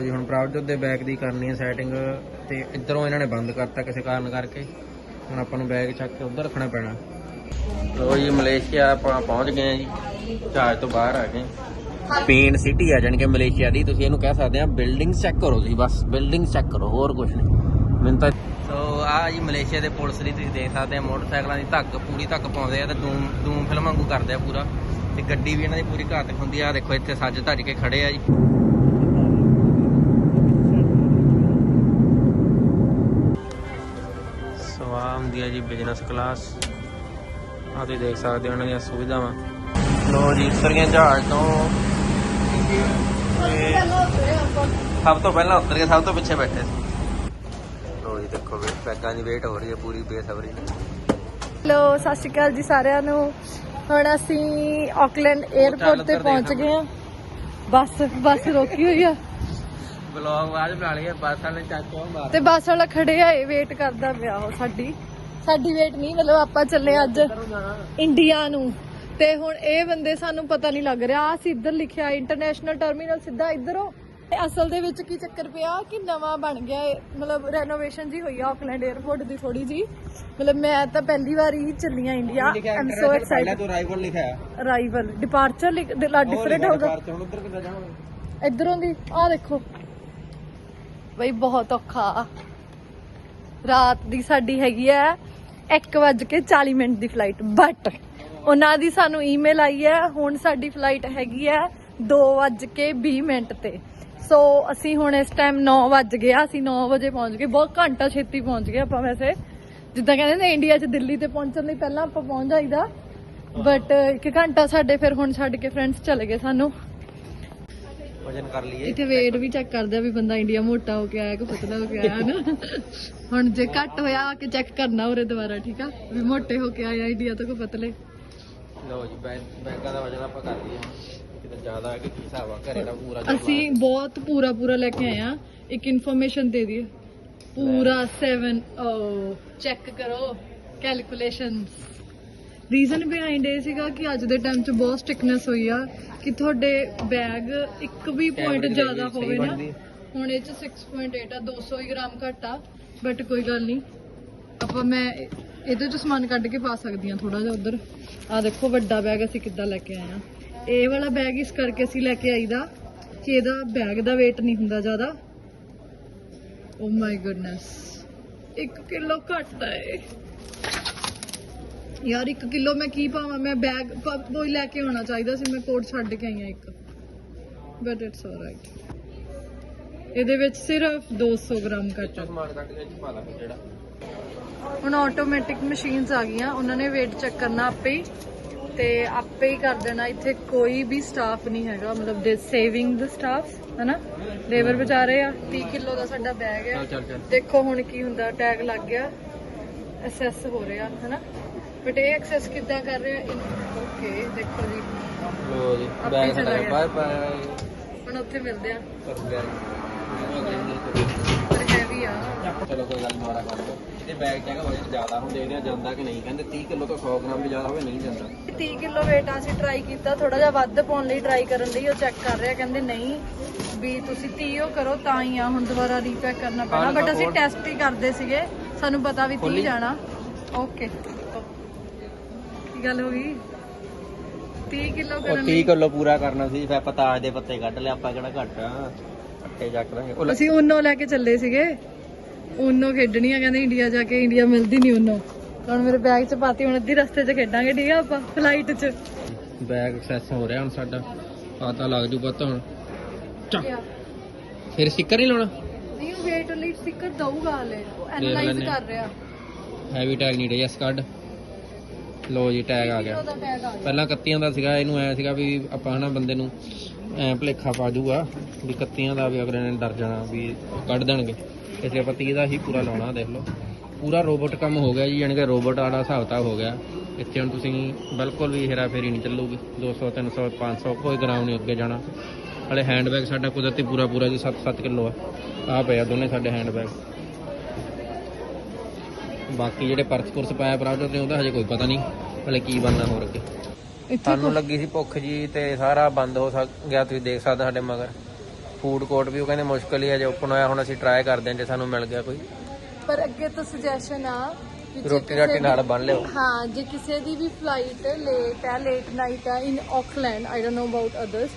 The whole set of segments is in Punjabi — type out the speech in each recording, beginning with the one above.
ਜੀ, ਹੁਣ ਪ੍ਰਾਪਤ ਦੇ ਬੈਗ ਦੀ ਕਰਨੀ ਹੈ ਸੈਟਿੰਗ ਤੇ ਇੱਧਰੋਂ ਇਹਨਾਂ ਨੇ ਬੰਦ ਕਰਤਾ ਕਿਸੇ ਕਾਰਨ ਕਰਕੇ। ਹੁਣ ਆਪਾਂ ਨੂੰ ਬੈਗ ਚੱਕ ਕੇ ਉੱਧਰ ਰੱਖਣਾ ਪੈਣਾ। ਲੋ ਜੀ, ਮਲੇਸ਼ੀਆ ਆਪਾਂ ਪਹੁੰਚ ਗਏ ਆ ਜੀ। ਜਹਾਜ਼ ਤੋਂ ਬਾਹਰ ਆ ਗਏ ਪੀਨ ਸਿਟੀ ਆ ਜਾਣੀ ਕਿ ਮਲੇਸ਼ੀਆ ਦੀ। ਤੁਸੀਂ ਇਹਨੂੰ ਕਹਿ ਸਕਦੇ ਆ ਬਿਲਡਿੰਗ ਚੈੱਕ ਕਰੋ ਤੁਸੀਂ ਬਸ। ਬਿਲਡਿੰਗ ਚੈੱਕ ਕਰੋ, ਹੋਰ ਕੁਝ ਨਹੀਂ। ਮੈਨੂੰ ਤਾਂ ਸੋ ਆ ਜੀ ਮਲੇਸ਼ੀਆ ਦੇ ਪੁਲਿਸ ਦੀ ਤੁਸੀਂ ਦੇਖ ਸਕਦੇ ਆ ਮੋਟਰਸਾਈਕਲਾਂ ਦੀ ਧੱਕ, ਪੂਰੀ ਧੱਕ ਪਾਉਂਦੇ ਆ ਤੇ ਦੂਮ ਦੂਮ ਫਿਲਮ ਵਾਂਗੂ ਕਰਦੇ ਆ ਪੂਰਾ। ਤੇ ਗੱਡੀ ਵੀ ਇਹਨਾਂ ਦੀ ਪੂਰੀ ਘਾਤਕ ਹੁੰਦੀ ਆ। ਦੇਖੋ, ਇੱਥੇ ਸੱਜ ਧੱਜ ਕੇ ਖੜੇ ਆ ਜੀ। ਬਿਜ਼ਨਸ ਕਲਾਸ ਆ ਤੁਸੀਂ ਦੇਖ ਸਕਦੇ ਹੋ ਇਹਨਾਂ ਦੀਆਂ ਸੁਵਿਧਾਵਾਂ। ਲੋ ਜੀ ਉਤਰੀਆਂ ਜਹਾਜ਼ ਤੋਂ। ਸਭ ਤੋਂ ਪਹਿਲਾਂ ਉਤਰ ਕੇ ਸਭ ਤੋਂ ਪਿੱਛੇ ਬੈਠੇ ਸੀ। ਲੋ ਜੀ ਦੇਖੋ ਵੇ ਬੈਗਾਂ ਦੀ ਵੇਟ ਹੋ ਰਹੀ ਹੈ ਪੂਰੀ ਬੇਸਬਰੀ ਨਾਲ। ਹੈਲੋ ਸਤਿ ਸ਼੍ਰੀ ਅਕਾਲ ਜੀ ਸਾਰਿਆਂ ਨੂੰ। ਹੁਣ ਅਸੀਂ ਆਕਲੈਂਡ 에ਅਰਪੋਰਟ ਤੇ ਪਹੁੰਚ ਗਏ ਹਾਂ ਬੱਸ ਬੱਸ ਰੋਕੀ ਹੋਈ ਆ। ਬਲੌਗ ਬਾਅਦ ਬਣਾ ਲਈਏ ਬੱਸ ਵਾਲੇ ਚਾਚੋ ਮਾਰ ਤੇ ਬੱਸ ਵਾਲਾ ਖੜੇ ਆ ਵੇਟ ਕਰਦਾ ਪਿਆ ਉਹ ਸਾਡੀ। ਸਾਡੀ ਵੇਟ ਨਹੀਂ ਮਤਲਬ ਆਪਾਂ ਚੱਲੇ ਅੱਜ ਇੰਡੀਆ ਨੂੰ। ਤੇ ਹੁਣ ਇਹ ਬੰਦੇ ਸਾਨੂੰ ਪਤਾ ਨਹੀਂ ਲੱਗ ਰਿਹਾ। ਆ ਸੀ ਇੱਧਰ ਲਿਖਿਆ ਇੰਟਰਨੈਸ਼ਨਲ ਟਰਮੀਨਲ ਸਿੱਧਾ ਇੱਧਰੋਂ। ਤੇ ਅਸਲ ਦੇ ਵਿੱਚ ਕੀ ਚੱਕਰ ਪਿਆ ਕਿ ਨਵਾਂ ਬਣ ਗਿਆ ਮਤਲਬ ਰੈਨੋਵੇਸ਼ਨ ਜੀ ਹੋਈ ਆ ਆਕਲੈਂਡ 에ਅਰਪੋਰਟ ਦੀ ਥੋੜੀ ਜੀ ਮਤਲਬ ਮੈਂ ਤਾਂ ਪਹਿਲੀ ਵਾਰੀ ਹੀ ਚੱਲੀ ਆ ਇੰਡੀਆ ਆਮ ਸੋ ਐਕਸਾਈਟਡ ਤੋਂ ਰਾਈਵਲ ਲਿਖਿਆ। ਹੈ ਅਰਾਈਵਲ ਡਿਪਾਰਚਰ ਡਿਫਰੈਂਟ ਜਾਵਾਂਗੇ ਇਧਰੋਂ ਦੀ। ਆਹ ਦੇਖੋ। ਬਈ ਬਹੁਤ ਔਖਾ। ਆ। ਰਾਤ ਦੀ ਸਾਡੀ ਹੈਗੀ ਹੈ। 1:40 ਮਿੰਟ ਦੀ ਫਲਾਈਟ ਬਟ ਉਹਨਾਂ ਦੀ ਸਾਨੂੰ ਈਮੇਲ ਆਈ ਹੈ, ਹੁਣ ਸਾਡੀ ਫਲਾਈਟ ਹੈਗੀ ਹੈ 2:20 ਮਿੰਟ ਤੇ। ਸੋ ਅਸੀਂ ਹੁਣ ਇਸ ਟਾਈਮ 9 ਵੱਜ ਗਿਆ, ਅਸੀਂ 9 ਵਜੇ ਪਹੁੰਚ ਗਏ, ਬਹੁਤ ਘੰਟਾ ਛੇਤੀ ਪਹੁੰਚ ਗਏ ਆਪਾਂ ਵੈਸੇ। ਜਿੱਦਾਂ ਕਹਿੰਦੇ ਨੇ ਇੰਡੀਆ 'ਚ ਦਿੱਲੀ ਤੇ ਪਹੁੰਚਣ ਲਈ ਪਹਿਲਾਂ ਆਪਾਂ ਪਹੁੰਚ ਜਾਈਦਾ ਬਟ ਇੱਕ ਘੰਟਾ ਸਾਡੇ ਫਿਰ ਹੁਣ ਛੱਡ ਕੇ ਫਰੈਂਡਸ ਚਲੇ ਗਏ ਸਾਨੂੰ। ਵਜਨ ਕਰ ਲਈਏ। ਇੱਥੇ weight ਵੀ ਚੈੱਕ ਕਰਦੇ ਆ ਵੀ ਬੰਦਾ ਇੰਡੀਆ ਮੋਟਾ ਹੋ ਕੇ ਆਇਆ ਕਿ ਪਤਲਾ ਹੋ ਕੇ ਆਇਆ ਨਾ ਹੁਣ ਜੇ ਘੱਟ ਹੋਇਆ ਆ ਕੇ ਚੈੱਕ ਕਰਨਾ ਉਰੇ ਦੁਬਾਰਾ ਠੀਕ ਆ? ਵੀ ਮੋਟੇ ਹੋ ਕੇ ਆਇਆ ਇੰਡੀਆ ਤੋਂ ਕਿ ਪਤਲੇ? ਲਓ ਜੀ ਬੈਗਾਂ ਦਾ ਵਜਨ ਆਪਾਂ ਕਰ ਲਈਏ। ਕਿਤੇ ਜ਼ਿਆਦਾ ਹੈ ਕਿ ਕੀ ਹਿਸਾਬ ਆ ਘਰੇ ਦਾ ਪੂਰਾ। ਅਸੀਂ ਬਹੁਤ ਪੂਰਾ ਪੂਰਾ ਲੈ ਕੇ ਆਏ ਆ। ਇੱਕ ਇਨਫੋਰਮੇਸ਼ਨ ਦੇ ਦਈਏ। ਪੂਰਾ 7 ਓ ਚੈੱਕ ਕਰੋ। ਕੈਲਕੂਲੇਸ਼ਨਸ ਰੀਜ਼ਨ ਬਿਹਾਈਂਡ ਇਹ ਸੀਗਾ ਕਿ ਅੱਜ ਦੇ ਟਾਈਮ 'ਚ ਬਹੁਤ ਸਟਿਕਨੈਸ ਹੋਈ ਆ ਕਿ ਤੁਹਾਡੇ ਬੈਗ ਇੱਕ ਵੀ ਪੁਆਇੰਟ ਜ਼ਿਆਦਾ ਹੋਵੇ ਨਾ। ਹੁਣ ਇਹ 'ਚ 6.8 ਆ 200 ਹੀ ਗ੍ਰਾਮ ਘੱਟ ਆ ਬਟ ਕੋਈ ਗੱਲ ਨਹੀਂ ਆਪਾਂ ਮੈਂ ਇਹ- ਇਹਦੇ 'ਚ ਸਮਾਨ ਕੱਢ ਕੇ ਪਾ ਸਕਦੀ ਆ ਥੋੜਾ ਜਿਹਾ ਉਧਰ। ਆ ਦੇਖੋ ਵੱਡਾ ਬੈਗ ਅਸੀਂ ਕਿੱਦਾਂ ਲੈ ਕੇ ਆਏ ਆ ਇਹ ਵਾਲਾ ਬੈਗ ਇਸ ਕਰਕੇ ਅਸੀਂ ਲੈ ਕੇ ਆਈਦਾ ਕਿ ਇਹਦਾ ਬੈਗ ਦਾ weight ਨਹੀਂ ਹੁੰਦਾ ਜ਼ਿਆਦਾ। ਓ ਮਾਈ ਗੁੱਡਨੈਸ 1 ਕਿਲੋ ਘੱਟ ਹੈ ਯਾਰ 1 ਕਿਲੋ ਮੈਂ ਕੀ ਪਾਵਾਂ? ਮੈਂ ਬੈਗ ਕੋਈ ਲੈ ਕੇ ਆਉਣਾ ਚਾਹੀਦਾ ਸੀ ਮੈਂ ਕੋਟ ਛੱਡ ਕੇ ਆਈ ਆ ਇੱਕ। ਬਟ ਇਟਸ ਆਲਰਾਈਟ ਇਹਦੇ ਵਿੱਚ ਸਿਰਫ 200 ਗ੍ਰਾਮ ਆ ਸਮਾਨ ਕੱਢ ਕੇ ਪਾ ਲਾਂਗੇ ਜਿਹੜਾ। ਹੁਣ ਆਟੋਮੈਟਿਕ ਮਸ਼ੀਨਸ ਆ ਗਈਆਂ। ਉਹਨਾਂ ਨੇ weight ਚੈੱਕ ਕਰਨਾ ਆਪੇ ਹੀ। ਤੇ ਆਪੇ ਹੀ ਕਰ ਦੇਣਾ। ਇੱਥੇ ਕੋਈ ਵੀ ਸਟਾਫ ਨਹੀਂ ਹੈਗਾ। ਮਤਲਬ ਦੇ ਸੇਵਿੰਗ ਦ ਸਟਾਫ ਹਨਾ? ਲੇਬਰ ਵਿਚਾਰੇ ਆ। 30 ਕਿਲੋ ਦਾ ਸਾਡਾ ਬੈਗ ਹੈ। ਦੇਖੋ ਹੁਣ ਕੀ ਹੁੰਦਾ। ਟੈਗ ਲੱਗ ਗਿਆ। ਐਸਐਸ ਹੋ ਰਿਹਾ ਹਨਾ? ਬਟ ਇਹ ਐਕਸੈਸ ਕਿੱਦਾਂ ਕਰ ਰਹੇ ਆ? ਓਕੇ ਦੇਖੋ ਜੀ। ਲੋ ਜੀ ਆਪੇ ਬੈਗ ਚਲਾ ਸਾਡਾ ਗਿਆ। ਬਾਏ ਬਾਏ ਹੁਣ ਉੱਥੇ ਮਿਲਦੇ ਆ। ਕਰ ਗਿਆ ਪਰ ਹੈਵੀ ਆ। ਚਲੋ ਕੋਈ ਗੱਲ ਨੀ, ਦੁਬਾਰਾ ਕਰ। ਲਓ ਇਹ ਬੈਗ ਚ ਹੈਗਾ ਵਜਨ ਜ਼ਿਆਦਾ ਹੁਣ ਦੇਖਦੇ ਆ ਜਾਂਦਾ ਕਿ ਨਹੀਂ? ਕਹਿੰਦੇ 30 ਕਿਲੋ ਤੋਂ 100 ਗ੍ਰਾਮ ਵੀ ਜ਼ਿਆਦਾ ਹੋਵੇ ਨਹੀਂ ਜਾਂਦਾ। 30 ਕਿਲੋ weight ਆ ਅਸੀਂ ਟਰਾਈ ਕੀਤਾ ਥੋੜਾ ਜਿਹਾ ਵੱਧ ਪਾਉਣ ਲਈ ਟਰਾਈ ਕਰਨ ਲਈ ਉਹ ਚੈੱਕ ਕਰ ਰਿਹਾ ਕਹਿੰਦੇ ਨਹੀਂ ਵੀ ਤੁਸੀਂ 30 ਓ ਕਰੋ ਤਾਂ ਹੀ ਆ ਹੁਣ ਦੁਬਾਰਾ ਰੀਪੈਕ ਕਰਨਾ ਪੈਣਾ। ਬਟ ਅਸੀਂ। ਟੈਸਟ ਹੀ ਕਰਦੇ ਸੀਗੇ ਸਾਨੂੰ ਪਤਾ ਵੀ 30 ਖੋਲੀ? ਜਾਣਾ। ਓਕੇ ਕੀ ਗੱਲ ਹੋ ਗਈ? 30 ਕਿਲੋ ਉਹ ਕਰਨ। 30 ਲਈ ਕਿਲੋ ਪੂਰਾ ਕਰਨਾ ਸੀ ਫਿਰ ਪਤਾਜ ਦੇ ਪੱਤੇ ਕੱਢ ਲਿਆ ਆਪਾਂ ਕਿਹੜਾ ਘੱਟ ਆ? ਅੱਟੇ ਚੱਕ ਲਾਂਗੇ। ਉਹ ਲੈ- ਅਸੀਂ ਉਨੋ ਲੈ ਕੇ ਚੱਲੇ ਸੀਗੇ। ਉਨੋ ਖੇਡਣੀ ਆ ਕਹਿੰਦੇ ਇੰਡੀਆ ਜਾ ਕੇ ਇੰਡੀਆ ਮਿਲਦੀ ਨਹੀਂ ਉਨੋ। ਹੁਣ ਮੇਰੇ ਬੈਗ 'ਚ ਪਾਤੀ ਹੁਣ ਅੱਧੀ ਰਸਤੇ 'ਚ ਖੇਡਾਂਗੇ ਠੀਕ ਆ ਆਪਾਂ ਫਲਾਈਟ 'ਚ। ਬੈਗ ਐਕਸੈਸ ਹੋ ਰਿਹਾ ਹੁਣ ਸਾਡਾ। ਪਤਾ ਲੱਗ ਜੂ ਪਤਾ ਹੁਣ। ਚੱਕ? ਫਿਰ ਸਟicker ਨਹੀਂ ਲਾਉਣਾ? ਨਹੀਂ ਉਹ ਵੇਟ ਲਈ ਸਟicker ਦਊਗਾ ਹਲੇ। ਉਹ ਦੇਖ ਐਨਾਲਾਈਜ਼ ਲੈਂਦੇ ਆ। ਕਰ ਰਿਹਾ। ਹੈਵੀ ਟੈਗ ਨਹੀਂ ਰਿਹਾ ਕੱਢ ਲੋ ਜੀ ਟੈਗ ਆ ਗਿਆ। ਪਹਿਲਾਂ ਕੱਤੀਆਂ ਦਾ ਸੀਗਾ, ਇਹਨੂੰ ਐ ਸੀਗਾ ਵੀ ਆਪਾਂ ਹਨਾ ਬੰਦੇ ਨੂੰ ਐ ਭਲੇਖਾ ਪਾ ਜੂਗਾ ਵੀ ਕੱਤੀਆਂ ਦਾ ਵੀ ਅਗਲੇ ਨੇ ਡਰ ਜਾਣਾ ਵੀ ਕੱਢ ਦੇਣਗੇ। ਇਸ ਆਪਾਂ 30 ਦਾ ਹੀ ਪੂਰਾ ਲਾਉਣਾ, ਦੇਖ ਲਓ। ਪੂਰਾ ਰੋਬੋਟ ਕੰਮ ਹੋ ਗਿਆ ਜੀ, ਯਾਨੀ ਕਿ ਰੋਬੋਟ ਵਾਲਾ ਹਿਸਾਬ ਕਿਤਾਬ ਹੋ ਗਿਆ। ਇੱਥੇ ਹੁਣ ਤੁਸੀਂ ਬਿਲਕੁਲ ਵੀ ਹੇਰਾ ਫੇਰੀ ਨਹੀਂ ਚੱਲੂਗੀ। 200 300 500 ਕੋਈ ਗ੍ਰਾਮ ਨਹੀਂ ਅੱਗੇ ਜਾਣਾ। ਹਲੇ ਹੈਂਡਬੈਗ ਸਾਡਾ ਕੁਦਰਤੀ ਪੂਰਾ ਪੂਰਾ ਜੀ 7-7 ਕਿਲੋ ਆ। ਆ ਪਿਆ ਦੋਨੇ ਸਾਡੇ ਹੈਂਡਬੈਗ ਬਾਕੀ ਜਿਹੜੇ ਪਰਸ ਪੁਰਸ ਪਾਇਆ ਪ੍ਰਾਪਤ ਤੇ ਉਹਦਾ ਹਜੇ ਕੋਈ ਪਤਾ ਨਹੀਂ ਹਲੇ ਕੀ ਬਣਨਾ ਹੋਰ ਅੱਗੇ। ਇੱਥੇ ਸਾਨੂੰ ਲੱਗੀ ਸੀ ਭੁੱਖ ਜੀ ਤੇ ਸਾਰਾ ਬੰਦ ਹੋ ਸਕ ਗਿਆ ਤੁਸੀਂ ਦੇਖ ਸਕਦੇ ਸਾਡੇ ਮਗਰ। ਫੂਡ ਕੋਰਟ ਵੀ ਉਹ ਕਹਿੰਦੇ ਮੁਸ਼ਕਲ ਹੀ ਹੈ ਜੇ ਓਪਨ ਹੋਇਆ ਹੁਣ ਅਸੀਂ ਟਰਾਈ ਕਰਦੇ ਹਾਂ ਜੇ ਸਾਨੂੰ ਮਿਲ ਗਿਆ ਕੋਈ। ਪਰ ਅੱਗੇ ਤੋਂ ਸੁਜੈਸ਼ਨ ਆ ਰੋਟੀ ਰਾਟੀ ਨਾਲ ਬੰਨ ਲਿਓ। ਹਾਂ ਜੇ ਕਿਸੇ ਦੀ ਵੀ ਫਲਾਈਟ ਲੇਟ ਹੈ ਲੇਟ ਨਾਈਟ ਹੈ in Auckland I don't know about others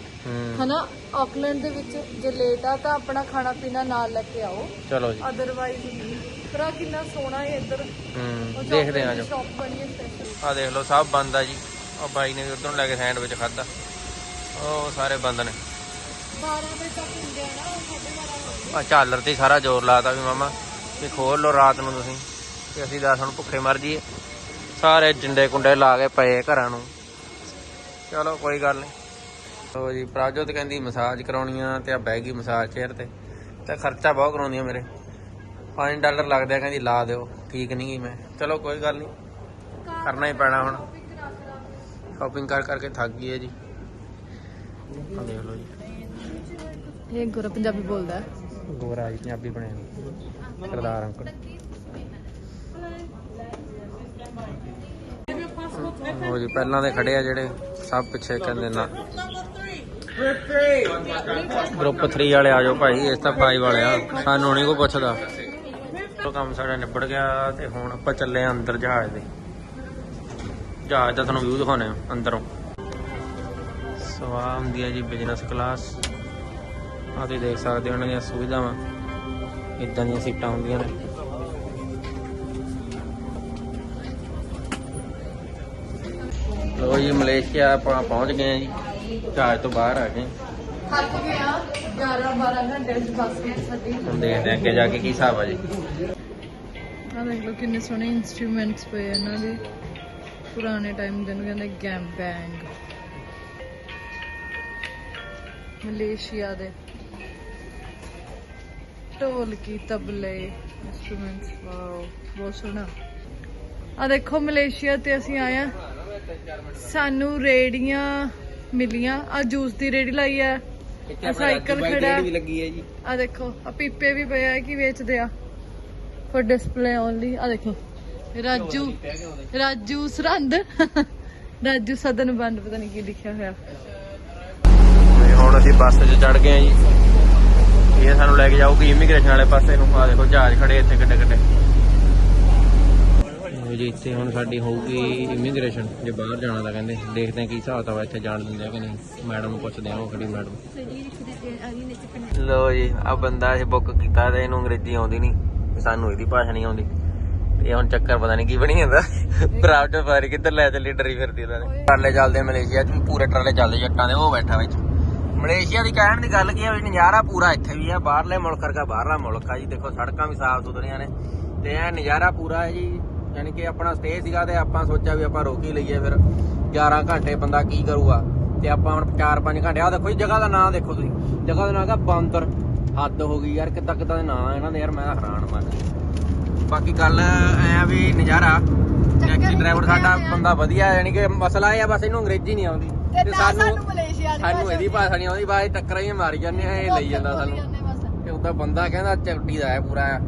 ਹਨਾ? ਆਕਲੈਂਡ ਦੇ ਵਿੱਚ ਜੇ ਲੇਟ ਆ ਤਾਂ ਆਪਣਾ ਖਾਣਾ ਪੀਣਾ ਨਾਲ ਲੈ ਕੇ ਆਓ। ਚਲੋ ਜੀ। ਅਦਰਵਾਈਜ਼ ਪਰ ਕਿੰਨਾ ਸੋਹਣਾ ਹੈ ਇੱਧਰ। ਹੂੰ ਦੇਖਦੇ ਹਾਂ ਜੋ। ਸ਼ਾਪ ਬਣੀ ਹੈ ਸਪੈਸ਼ਲ ਆ ਦੇਖ ਲਓ ਸਭ ਬੰਦ ਆ ਜੀ। ਉਹ ਬਾਈ ਨੇ ਵੀ ਉਧਰੋਂ ਲੈ ਕੇ ਸੈਂਡਵਿਚ ਖਾਦਾ ਉਹ ਸਾਰੇ ਬੰਦ ਨੇ। 12 ਵਜੇ ਤੱਕ ਹੁੰਦੇ ਆ ਨਾ 12:30 ਆ ਝਾਲਰ ਤੇ ਸਾਰਾ ਜ਼ੋਰ ਲਾਤਾ ਵੀ ਮਾਮਾ ਵੀ ਖੋਲ ਲਓ ਰਾਤ ਨੂੰ ਤੁਸੀਂ। ਤੇ ਅਸੀਂ ਦਸ ਹੁਣ ਭੁੱਖੇ ਮਰ ਜੀਏ ਸਾਰੇ ਜਿੰਡੇ ਕੁੰਡੇ ਲਾ ਕੇ ਪਏ ਘਰਾਂ ਨੂੰ। ਚਲੋ ਕੋਈ ਗੱਲ ਨਹੀਂ। ਲੋ ਜੀ ਪ੍ਰਾਜੋਤ ਕਹਿੰਦੀ ਮਸਾਜ ਕਰਾਉਣੀ ਆ ਤੇ ਆ ਬਹਿ ਗਈ ਮਸਾਜ ਚੇਅਰ ਤੇ। ਤੇ ਖਰਚਾ ਬਹੁਤ ਕਰਾਉਂਦੀ ਆ ਮੇਰੇ। 5 ਡਾਲਰ ਲੱਗਦੇ ਆ ਕਹਿੰਦੀ ਲਾ ਦਿਓ ਠੀਕ ਨਹੀਂ ਗਈ ਮੈਂ। ਚਲੋ ਕੋਈ ਗੱਲ ਨਹੀਂ ਕਰਨਾ ਹੀ ਪੈਣਾ ਹੁਣ। ਸ਼ਾਪਿੰਗ ਕਰ ਕਰਕੇ ਥੱਕ ਗਈ ਹੈ ਜੀ। ਆ ਦੇਖ ਲਓ ਜੀ। ਇਹ ਗੁਰ ਪੰਜਾਬੀ ਬੋਲਦਾ ਹੈ। ਗੋਰਾ ਜੀ ਪੰਜਾਬੀ ਬਣਿਆ ਸਰਦਾਰ ਅੰਕਲ। ਉਹ ਜੀ ਪਹਿਲਾਂ ਦੇ ਖੜੇ ਆ ਜਿਹੜੇ ਸਭ ਪਿੱਛੇ ਕਹਿੰਦੇ ਨਾ। ਗਰੁੱਪ 3 ਵਾਲੇ ਆ ਜਾਓ ਭਾਈ ਇਸ ਤਾਂ 5 ਵਾਲੇ ਆ। ਸਾਨੂੰ ਨਹੀਂ ਕੋ ਪੁੱਛਦਾ। ਉਹ ਕੰਮ ਸਾਡਾ ਨਿਬੜ ਗਿਆ ਤੇ ਹੁਣ ਆਪਾਂ ਚੱਲੇ ਆ ਅੰਦਰ ਜਹਾਜ਼ ਦੇ ਜਹਾਜ਼ ਦਾ ਤੁਹਾਨੂੰ ਵਿਊ ਦਿਖਾਉਣੇ ਆ ਅੰਦਰੋਂ। ਸਵਾਮ ਹੁੰਦੀ ਹੈ ਜੀ ਬਿਜ਼ਨਸ ਕਲਾਸ ਆ ਤੁਸੀਂ ਦੇਖ ਸਕਦੇ ਹੋ ਉਹਨਾਂ ਦੀਆਂ ਸੁਵਿਧਾਵਾਂ। ਇਦਾਂ ਦੀਆਂ ਸੀਟਾਂ ਹੁੰਦੀਆਂ ਨੇ। ਲੋ ਜੀ, ਮਲੇਸ਼ੀਆ ਆਪਾਂ ਪਹੁੰਚ ਗਏ ਜੀ। ਜਹਾਜ਼ ਤੋਂ ਬਾਹਰ ਆ ਗਏ। 11 12 ਘੰਟੇ ਦੀ ਬੱਸ ਵਿੱਚ ਸਾਡੀ। ਹੁਣ ਦੇਖਦੇ ਆ ਅੱਗੇ ਜਾ ਕੇ ਕੀ ਹਿਸਾਬ ਆ ਜੀ। ਆ ਦੇਖ ਲਓ ਕਿੰਨੇ ਸੋਹਣੇ ਇਨਸਟਰੂਮੈਂਟਸ ਪਏ ਆ ਇਹਨਾਂ ਦੇ। ਪੁਰਾਣੇ ਟਾਈਮ ਦੇ ਨੂੰ ਕਹਿੰਦੇ ਗੈਮ ਬੈਂਗ ਮਲੇਸ਼ੀਆ ਦੇ। ਢੋਲਕੀ ਤਬਲੇ ਇਨਸਟਰੂਮੈਂਟਸ ਵਾਓ ਬਹੁਤ ਸੋਹਣਾ। ਆ ਦੇਖੋ ਮਲੇਸ਼ੀਆ ਤੇ ਅਸੀਂ ਆਏ ਆ ਸਾਨੂੰ ਰੇੜੀਆਂ ਮਿਲੀਆਂ। ਆ ਜੂਸ ਦੀ ਰੇੜੀ ਲਾਈ ਆ। ਆਹ ਸਾਈਕਲ ਖੜਾ ਹੈ। ਲੱਗੀ ਹੈ ਜੀ। ਆ ਦੇਖੋ ਆ ਪੀਪੇ ਵੀ ਪਏ ਆ ਕਿ ਵੇਚਦੇ ਆ? ਫॉर ਡਿਸਪਲੇ ਓਨਲੀ ਆ ਦੇਖੋ ਰਾਜੂ ਰਾਜੂ ਸਰੰਦ ਰਾਜੂ ਸਦਨ ਬੰਦ ਪਤਾ ਨਹੀਂ ਕੀ ਲਿਖਿਆ ਹੋਇਆ। ਤੇ ਹੁਣ ਅਸੀਂ ਬੱਸ 'ਚ ਚੜ ਗਏ ਆ ਜੀ। ਇਹ ਸਾਨੂੰ ਲੈ ਕੇ ਜਾਊਗੀ ਇਮੀਗ੍ਰੇਸ਼ਨ ਵਾਲੇ ਪਾਸੇ ਨੂੰ। ਆ ਦੇਖੋ ਜਹਾਜ਼ ਖੜੇ ਇੱਥੇ ਕਿੱਡੇ ਕਿੱਡੇ ਜੀ ਇੱਥੇ ਹੁਣ ਸਾਡੀ ਹੋਊਗੀ ਇਮੀਗ੍ਰੇਸ਼ਨ ਜੇ ਬਾਹਰ ਜਾਣਾ ਤਾਂ ਕਹਿੰਦੇ ਦੇਖਦੇ ਆ ਕੀ ਹਿਸਾਬ ਵਾ ਇੱਥੇ ਜਾਣ ਦਿੰਦੇ ਆ ਕਿ ਨਹੀਂ। ਮੈਡਮ ਨੂੰ ਪੁੱਛਦੇ ਆ ਉਹ ਖੜੀ ਮੈਡਮ? ਲੋ ਜੀ ਆ ਬੰਦਾ ਇਹ ਬੁੱਕ ਕੀਤਾ ਤੇ ਇਹਨੂੰ ਅੰਗਰੇਜ਼ੀ ਆਉਂਦੀ ਨਹੀਂ ਤੇ ਸਾਨੂੰ ਇਹਦੀ ਭਾਸ਼ਾ ਨਹੀਂ ਆਉਂਦੀ। ਇਹ ਹੁਣ ਚੱਕਰ ਪਤਾ ਨਹੀਂ ਕੀ ਬਣੀ ਜਾਂਦਾ। ਪ੍ਰਾਪਟ ਫਾਰੀ ਕਿੱਧਰ ਲੈ ਚੱਲੀ ਡਰੀ ਫਿਰਦੀ ਇਹਨਾਂ ਨੇ। ਟਰਾਲੇ ਚੱਲਦੇ ਆ ਮਲੇਸ਼ੀਆ ਚ ਵੀ ਪੂਰੇ ਟਰਾਲੇ ਚੱਲਦੇ ਜੱਟਾਂ ਦੇ ਉਹ ਬੈਠਾ ਵਿੱਚ। ਮਲੇਸ਼ੀਆ ਦੀ ਕਹਿਣ ਦੀ ਗੱਲ ਕੀ ਹੈ ਵੀ ਨਜ਼ਾਰਾ ਪੂਰਾ ਇੱਥੇ ਵੀ ਆ ਬਾਹਰਲੇ ਮੁਲਕ ਵਰਗਾ ਬਾਹਰਲਾ ਮੁਲਕ ਆ ਜੀ। ਦੇਖੋ ਸੜਕਾਂ ਵੀ ਸਾਫ਼ ਸੁਥਰੀਆਂ ਨੇ ਤੇ ਇਹ ਨਜ਼ਾਰਾ ਪੂਰਾ ਹੈ ਜੀ। ਯਾਨੀ ਕਿ ਆਪਣਾ ਸਟੇ ਸੀਗਾ ਤੇ ਆਪਾਂ ਸੋਚਿਆ ਵੀ ਆਪਾਂ ਰੋਕ ਹੀ ਲਈਏ ਫਿਰ। 11 ਘੰਟੇ ਬੰਦਾ ਕੀ ਕਰੂਗਾ? ਤੇ ਆਪਾਂ ਹੁਣ 4-5 ਘੰਟੇ ਆ ਦੇਖੋ ਜੀ ਜਗ੍ਹਾ ਦਾ ਨਾਮ ਦੇਖੋ ਤੁਸੀਂ। ਜਗ੍ਹਾ ਦਾ ਨਾਮ ਹੈਗਾ ਬਾਂਦਰ। ਹੱਦ ਹੋ ਗਈ ਯਾਰ ਕਿੱਦਾਂ ਕਿੱਦਾਂ ਦੇ ਨਾਂ ਆ ਇਹਨਾਂ ਦੇ ਯਾਰ ਮੈਂ ਹੈਰਾਨ ਮੰਨ ਬਾਕੀ ਗੱਲ ਐ ਵੀ ਨਜ਼ਾਰਾ। ਟੈਕਸੀ ਡਰਾਈਵਰ ਸਾਡਾ ਬੰਦਾ ਵਧੀਆ ਯਾਨੀ ਕਿ ਮਸਲਾ ਇਹ ਆ ਬਸ ਇਹਨੂੰ ਅੰਗਰੇਜ਼ੀ ਨਹੀਂ ਆਉਂਦੀ। ਤੇ ਸਾਨੂੰ ਮਲੇਸ਼ੀਆ ਸਾਨੂੰ ਇਹਦੀ ਭਾਸ਼ਾ ਨਹੀਂ ਆਉਂਦੀ ਬਾਅਦ ਟੱਕਰਾਂ ਹੀ ਮਾਰੀ ਜਾਂਦੇ ਆ ਇਹ ਲਈ ਜਾਂਦਾ ਸਾਨੂੰ। ਤੇ ਉਹਦਾ ਬੰਦਾ ਕਹਿੰਦਾ ਚੱਟੀ ਦਾ ਹੈ ਪੂਰਾ।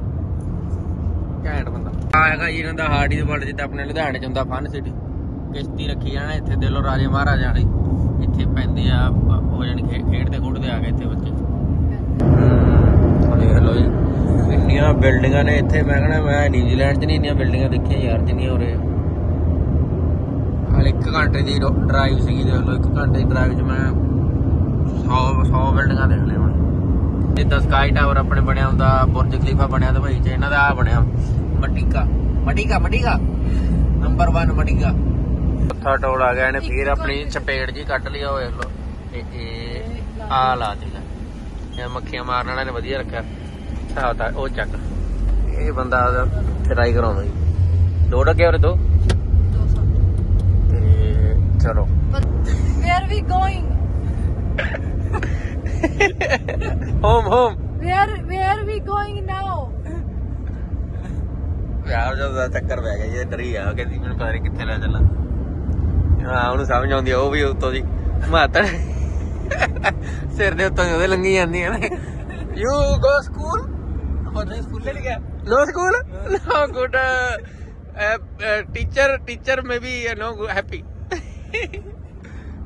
ਘੈਂਟ ਬੰਦਾ। ਆ ਹੈਗਾ ਜੀ ਇਹਨਾਂ ਦਾ ਹਾਰਡੀ ਦੇ ਵਰਲਡ ਜਿੱਦਾਂ ਆਪਣੇ ਲੁਧਿਆਣੇ ਚ ਹੁੰਦਾ ਫਨ ਸਿਟੀ। ਕਿਸ਼ਤੀ ਰੱਖੀ ਜਾਣਾ ਇੱਥੇ ਦੇ ਲੋ ਰਾਜੇ ਮਹਾਰਾਜਾ ਵਾਲੀ। ਇੱਥੇ ਪੈਂਦੇ ਆ ਹੋ ਜਾਣੀ ਖੇ- ਖੇਡਦੇ ਖੁੱਡਦੇ ਆ ਗਏ ਇੱਥੇ ਬੱਚੇ। ਹਮ, ਦੇਖ ਲਓ ਜੀ। ਇੰਨੀਆਂ ਬਿਲਡਿੰਗਾਂ ਨੇ ਇੱਥੇ ਮੈਂ ਕਹਿੰਦਾ ਮੈਂ ਨਿਊਜ਼ੀਲੈਂਡ 'ਚ ਨਹੀਂ ਇੰਨੀਆਂ ਬਿਲਡਿੰਗਾਂ ਦੇਖੀਆਂ ਯਾਰ ਜਿੰਨੀਆਂ ਉਰੇ। ਹਾਲੇ 1 ਘੰਟੇ ਦੀ ਡਰਾਈਵ ਸੀਗੀ ਦੇਖ ਲਓ 1 ਘੰਟੇ ਦੀ ਡਰਾਈਵ 'ਚ ਮੈਂ 100 100 ਬਿਲਡਿੰਗਾਂ ਦੇਖ ਲਈਆਂ। ਜਿੱਦਾਂ ਸਕਾਈ ਟਾਵਰ ਆਪਣੇ ਬਣਿਆ ਹੁੰਦਾ ਬੁਰਜ ਖਲੀਫਾ ਬਣਿਆ ਦੁਬਈ 'ਚ ਇਹਨਾਂ ਦਾ ਆ ਬਣਿਆ ਮਟੀਕਾ। ਮਟੀਕਾ ਮਟੀਕਾ। ਨੰਬਰ 1 ਮਟੀਕਾ। ਚੌਥਾ ਟੋਲ ਆ ਗਿਆ ਇਹਨੇ ਫੇਰ ਆਪਣੀ ਚਪੇੜ ਜੀ ਕੱਢ ਲਿਆ ਹੋਏ ਲੋ। ਇਹ ਇਹ ਆ ਲਾ ਦਿੱਤਾ। ਇਹ ਮੱਖੀਆਂ ਮਾਰਨ ਵਾਲੇ ਨੇ ਵਧੀਆ ਰੱਖਿਆ। ਹਿਸਾਬ ਤਾਂ ਉਹ ਚੱਕ। ਇਹ ਬੰਦਾ ਟਰਾਈ ਕਰਾਉਂਦਾ ਜੀ। ਦੋ ਟਕੇ ਹੋਰ ਦੋ? ਤੇ ਚਲੋ। Where we going home home where where we going now ਯਾਰ ਜਦੋਂ ਦਾ ਚੱਕਰ ਪੈ ਗਿਆ ਜੀ, ਇਹ ਡਰੀ ਆ ਕਿ ਮੈਨੂੰ ਪਤਾ ਨਹੀਂ ਕਿੱਥੇ ਲੈ ਚੱਲਾਂ ਹਾਂ ਉਹਨੂੰ ਸਮਝ ਆਉਂਦੀ ਆ ਉਹ ਵੀ ਉੱਤੋਂ ਦੀ। ਮਾਤੜ ਸਿਰ ਦੇ ਉੱਤੋਂ ਦੀ ਉਹਦੇ ਲੰਗੀ ਜਾਂਦੀਆਂ ਨੇ। ਯੂ ਗੋ ਸਕੂਲ ਨਹੀਂ ਸਕੂਲ ਲੈ ਗਿਆ no school no good teacher teacher may be no happy